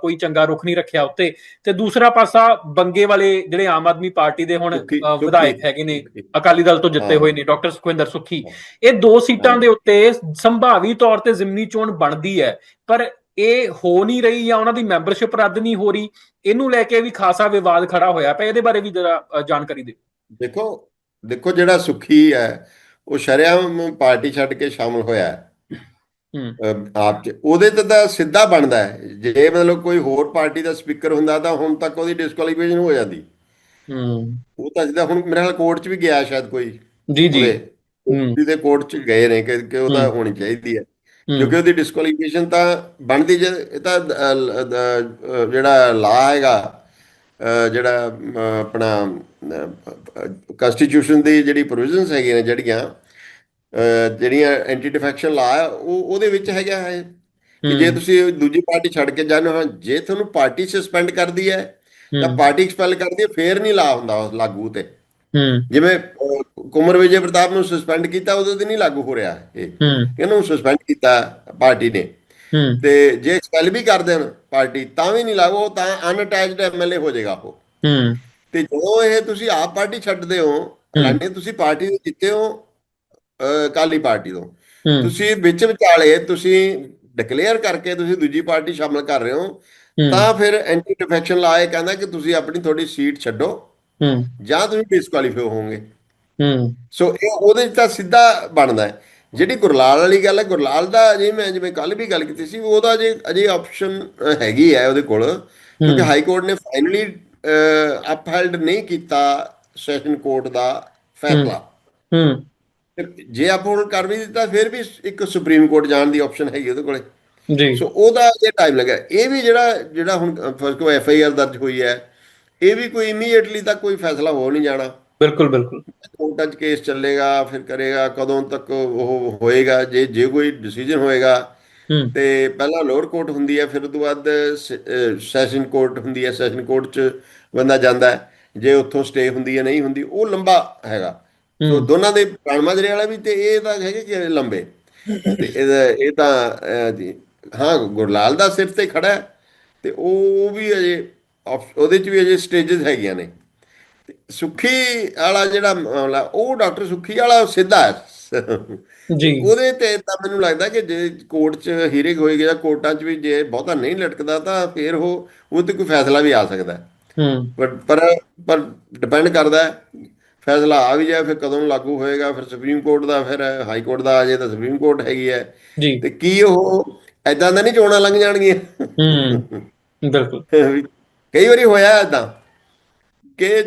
ਕੋਈ ਚੰਗਾ ਰੁਖ ਨਹੀਂ ਰੱਖਿਆ ਉੱਤੇ। ਤੇ ਦੂਸਰਾ ਪਾਸਾ ਬੰਗੇ ਵਾਲੇ ਜਿਹੜੇ ਆਮ ਆਦਮੀ ਪਾਰਟੀ ਦੇ ਹੁਣ ਵਿਧਾਇਕ ਹੈਗੇ ਨੇ। ਅਕਾਲੀ ਦਲ ਤੋਂ ਜਿੱਤੇ। ਹੋਏ ਨੇ ਡਾਕਟਰ ਸੁਖਵਿੰਦਰ ਸੁੱਖੀ। ਇਹ ਦੋ ਸੀਟਾਂ ਦੇ ਉੱਤੇ ਸੰਭਾਵੀ ਤੌਰ ਤੇ ਜ਼ਿਮਨੀ ਚੋਣ ਬਣਦੀ ਹੈ ਪਰ ਇਹ ਹੋ ਨਹੀਂ ਰਹੀ ਜਾਂ ਉਹਨਾਂ ਦੀ ਮੈਂਬਰਸ਼ਿਪ ਰੱਦ ਨਹੀਂ ਹੋ ਰਹੀ ਇਹਨੂੰ ਲੈ ਕੇ ਵੀ ਖਾਸਾ ਵਿਵਾਦ ਖੜਾ ਹੋਇਆ ਪਿਆ। ਇਹਦੇ ਬਾਰੇ ਵੀ ਜਰਾ ਜਾਣਕਾਰੀ ਦਿਓ। ਦੇਖੋ ਦੇਖੋ ਜਿਹੜਾ ਸੁਖੀ ਹੈ ਉਹ ਸ਼ਰਿਆਮ ਪਾਰਟੀ ਛੱਡ ਕੇ ਸ਼ਾਮਲ ਹੋਇਆ ਹੈ। ਉਹਦੇ ਤੇ ਤਾਂ ਸਿੱਧਾ ਬਣਦਾ ਹੈ। ਜੇ ਮਤਲਬ ਕੋਈ ਹੋਰ ਪਾਰਟੀ ਦਾ ਸਪੀਕਰ ਹੁੰਦਾ ਤਾਂ ਹੁਣ ਤੱਕ ਉਹਦੀ ਡਿਸਕੁਆਲੀਫਿਕੇਸ਼ਨ ਹੋ ਜਾਂਦੀ। ਹੂੰ। ਉਹ ਤਾਂ ਜਿੱਦਾਂ ਹੁਣ ਮੇਰੇ ਨਾਲ ਕੋਰਟ 'ਚ ਵੀ ਗਿਆ ਸ਼ਾਇਦ ਕੋਈ। ਜੀ ਜੀ। ਉਹਦੇ ਕੋਰਟ 'ਚ ਗਏ ਨੇ ਕਿ ਉਹਦਾ। ਹੋਣੀ ਚਾਹੀਦੀ ਹੈ। ਕਿਉਂਕਿ ਉਹਦੀ ਡਿਸਕੁਆਲੀਫਿਕੇਸ਼ਨ ਤਾਂ ਬਣਦੀ ਜੇ ਇਹ ਤਾਂ ਜਿਹੜਾ ਲਾ ਹੈਗਾ ਜਿਹੜਾ ਆਪਣਾ ਕਨਸਟੀਟਿਊਸ਼ਨ ਦੀ ਜਿਹੜੀ ਪ੍ਰੋਵੀਜ਼ਨਸ ਹੈਗੀਆਂ ਨੇ ਜਿਹੜੀਆਂ ਜਿਹੜੀਆਂ ਐਂਟੀ ਡਿਫੈਕਸ਼ਨ ਲਾ ਉਹ ਉਹਦੇ ਵਿੱਚ ਹੈਗਾ ਹੈ। ਕਿ ਜੇ ਤੁਸੀਂ ਦੂਜੀ ਪਾਰਟੀ ਛੱਡ ਕੇ ਜਾਂਦੇ ਹੋ ਜੇ ਤੁਹਾਨੂੰ ਪਾਰਟੀ ਸਸਪੈਂਡ ਕਰਦੀ ਹੈ ਤਾਂ ਪਾਰਟੀ ਐਕਸਪੈਲ ਕਰਦੀ ਹੈ ਫੇਰ ਨਹੀਂ ਲਾ ਹੁੰਦਾ ਉਸ ਲਾਗੂ ਤੇ। ਹੂੰ। ਜਿਵੇਂ ਕੁੰਵਰ ਵਿਜੇ ਪ੍ਰਤਾਪ ਨੂੰ ਸਸਪੈਂਡ ਕੀਤਾ ਉਦੋਂ ਤੇ ਨਹੀਂ ਲਾਗੂ ਹੋ ਰਿਹਾ ਇਹ। ਇਹਨੂੰ ਸਸਪੈਂਡ ਕੀਤਾ ਪਾਰਟੀ ਨੇ। ਤੇ ਜੇ ਐਕਸਪੈਲ ਵੀ ਕਰ ਦੇਣ ਪਾਰਟੀ ਤਾਂ ਵੀ ਨਹੀਂ ਲਾਗੂ ਤਾਂ ਅਨਅਟੈਚਡ ਐਮਐਲਏ ਹੋ ਜਾਏਗਾ ਉਹ। ਤੇ ਜਦੋਂ ਇਹ ਤੁਸੀਂ ਆਪ ਪਾਰਟੀ ਛੱਡਦੇ ਹੋ ਹਾਲਾਂਕਿ ਤੁਸੀਂ ਪਾਰਟੀ ਦੇ ਜਿੱਤੇ ਹੋ ਅਕਾਲੀ ਪਾਰਟੀ ਤੋਂ। ਤੁਸੀਂ ਵਿੱਚ ਵਿਚਾਲੇ ਤੁਸੀਂ ਡਿਕਲੇਅਰ ਕਰਕੇ ਤੁਸੀਂ ਦੂਜੀ ਪਾਰਟੀ ਸ਼ਾਮਲ ਕਰ ਰਹੇ ਹੋ ਤਾਂ ਫਿਰ ਐਂਟੀ ਡਿਫੈਕਸ਼ਨ ਲਾ ਇਹ ਕਹਿੰਦਾ ਕਿ ਤੁਸੀਂ ਆਪਣੀ ਥੋੜੀ ਸੀਟ ਛੱਡੋ। ਜਾਂ ਤੁਸੀਂ ਡਿਸਕੁਆਲੀਫਾਈ ਹੋਵੋਗੇ। ਹੂੰ। ਸੋ ਇਹ ਉਹਦੇ ਤਾਂ ਸਿੱਧਾ ਬਣਦਾ ਹੈ। ਜਿਹੜੀ ਗੁਰਲਾਲ ਵਾਲੀ ਗੱਲ ਹੈ ਗੁਰਲਾਲ ਦਾ ਜੇ ਮੈਂ ਜਿਵੇਂ ਕੱਲ ਵੀ ਗੱਲ ਕੀਤੀ ਸੀ ਉਹਦਾ ਜੇ ਅਜੇ ਆਪਸ਼ਨ ਹੈਗੀ ਹੈ ਉਹਦੇ ਕੋਲ। ਕਿਉਂਕਿ ਹਾਈ ਕੋਰਟ ਨੇ ਫਾਈਨਲੀ ਅਪਹੈਲਡ ਨਹੀਂ ਕੀਤਾ ਸੈਸ਼ਨ ਕੋਰਟ ਦਾ ਫੈਸਲਾ। ਹੂੰ। ਜੇ ਅਪਹੋਲਡ ਕਰ ਵੀ ਦਿੱਤਾ ਫਿਰ ਵੀ ਇੱਕ ਸੁਪਰੀਮ ਕੋਰਟ ਜਾਣ ਦੀ ਆਪਸ਼ਨ ਹੈਗੀ ਉਹਦੇ ਕੋਲੇ। ਜੀ। ਸੋ ਉਹਦਾ ਇਹ ਟਾਈਮ ਲੱਗਾ। ਇਹ ਵੀ ਜਿਹੜਾ ਜਿਹੜਾ ਹੁਣ ਫਸਟ ਕੋ ਐਫ ਆਈ ਆਰ ਦਰਜ ਹੋਈ ਹੈ ਇਹ ਵੀ ਕੋਈ ਇਮੀਡੀਏਟਲੀ ਤਾਂ ਕੋਈ ਫੈਸਲਾ ਹੋ ਨਹੀਂ ਜਾਣਾ। ਬਿਲਕੁਲ ਬਿਲਕੁਲ। ਕੋਰਟਾਂ 'ਚ ਕੇਸ ਚੱਲੇਗਾ ਫਿਰ ਕਰੇਗਾ ਕਦੋਂ ਤੱਕ ਉਹ ਹੋਏਗਾ ਜੇ ਜੇ ਕੋਈ ਡਿਸੀਜਨ ਹੋਏਗਾ ਤੇ ਪਹਿਲਾਂ ਲੋਅਰ ਕੋਰਟ ਹੁੰਦੀ ਹੈ ਫਿਰ ਉਸ ਤੋਂ ਬਾਅਦ ਸੈਸ਼ਨ ਕੋਰਟ ਹੁੰਦੀ ਹੈ। ਸੈਸ਼ਨ ਕੋਰਟ 'ਚ ਬੰਦਾ ਜਾਂਦਾ ਜੇ ਉੱਥੋਂ ਸਟੇ ਹੁੰਦੀ ਹੈ ਨਹੀਂ ਹੁੰਦੀ ਉਹ ਲੰਬਾ ਹੈਗਾ। ਸੋ ਦੋਨਾਂ ਦੇ ਪ੍ਰਾਣ ਮਾਜਰੇ ਵਾਲਾ ਵੀ ਤੇ ਇਹ ਤਾਂ ਹੈਗੇ ਕਿ ਲੰਬੇ। ਤੇ ਇਹਦਾ ਇਹ ਤਾਂ ਹਾਂ ਗੁਰਲਾਲ ਦਾ ਸਿਰ ਤੇ ਖੜਾ ਤੇ ਉਹ ਵੀ ਅਜੇ ਉਹਦੇ 'ਚ ਵੀ ਅਜੇ ਸਟੇजेस ਹੈਗੀਆਂ ਨੇ। ਸੁੱਖੀ ਵਾਲਾ ਜਿਹੜਾ ਮਾਮਲਾ ਉਹ ਡਾਕਟਰ ਸੁੱਖੀ ਵਾਲਾ ਸਿੱਧਾ ਹੈ। ਜੀ। ਉਹਦੇ ਤੇ ਤਾਂ ਮੈਨੂੰ ਲੱਗਦਾ ਕਿ ਜੇ ਕੋਰਟ 'ਚ ਹੀਰਿੰਗ ਹੋਏਗੀ ਜਾਂ ਕੋਰਟਾਂ 'ਚ ਵੀ ਜੇ ਬਹੁਤਾ ਨਹੀਂ ਲਟਕਦਾ ਤਾਂ ਫਿਰ ਉਹ ਉਹ ਤੇ ਕੋਈ ਫੈਸਲਾ ਵੀ ਆ ਸਕਦਾ। ਹੈ। ਪਰ ਪਰ ਡਿਪੈਂਡ ਕਰਦਾ ਫੈਸਲਾ ਆ ਵੀ ਜਾਏ ਫਿਰ ਕਦੋਂ ਲਾਗੂ ਹੋਏਗਾ? ਫਿਰ ਸੁਪਰੀਮ ਕੋਰਟ ਦਾ ਫਿਰ ਹਾਈ ਕੋਰਟ ਦਾ ਆ ਜਾਏ ਤਾਂ ਸੁਪਰੀਮ ਕੋਰਟ ਹੈਗੀ ਹੈ। ਤੇ ਕੀ ਉਹ ਐਦਾਂ ਦਾ ਨਹੀਂ ਚੋਣਾਂ ਲੰਘ ਜਾਣਗੀਆਂ? ਹੂੰ ਬਿਲਕੁਲ। ਕਈ ਵਾਰੀ ਹੋਇਆ ਐਦਾਂ ਕਿ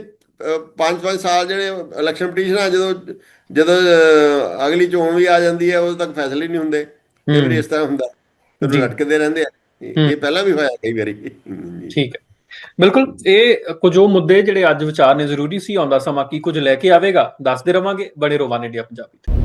5-5 ਸਾਲ ਜਿਹੜੇ ਇਲੈਕਸ਼ਨ ਪਟੀਸ਼ਨਾਂ ਜਦੋਂ ਜਦੋਂ ਅਹ, ਅਗਲੀ ਚੋਣ ਵੀ ਆ ਜਾਂਦੀ ਹੈ ਉਦੋਂ ਤੱਕ ਫੈਸਲੇ ਨਹੀਂ ਹੁੰਦੇ। ਕਈ ਵਾਰੀ ਇਸ ਤਰ੍ਹਾਂ ਹੁੰਦਾ। ਲਟਕਦੇ ਰਹਿੰਦੇ ਆ। ਇਹ ਇਹ ਪਹਿਲਾਂ ਵੀ ਹੋਇਆ ਕਈ ਵਾਰੀ। ਠੀਕ ਹੈ। ਬਿਲਕੁਲ, ਇਹ ਕੁਝ ਉਹ ਮੁੱਦੇ ਜਿਹੜੇ ਅੱਜ ਵਿਚਾਰ ਨੇ ਜ਼ਰੂਰੀ ਸੀ ਆਉਂਦਾ ਸਮਾਂ ਕੀ ਕੁਝ ਲੈ ਕੇ ਆਵੇਗਾ, ਦੱਸਦੇ ਰਵਾਂਗੇ ਬੜੇ ਰੋਵਾਨ ਇੰਡੀਆ ਪੰਜਾਬੀ ਤੇ।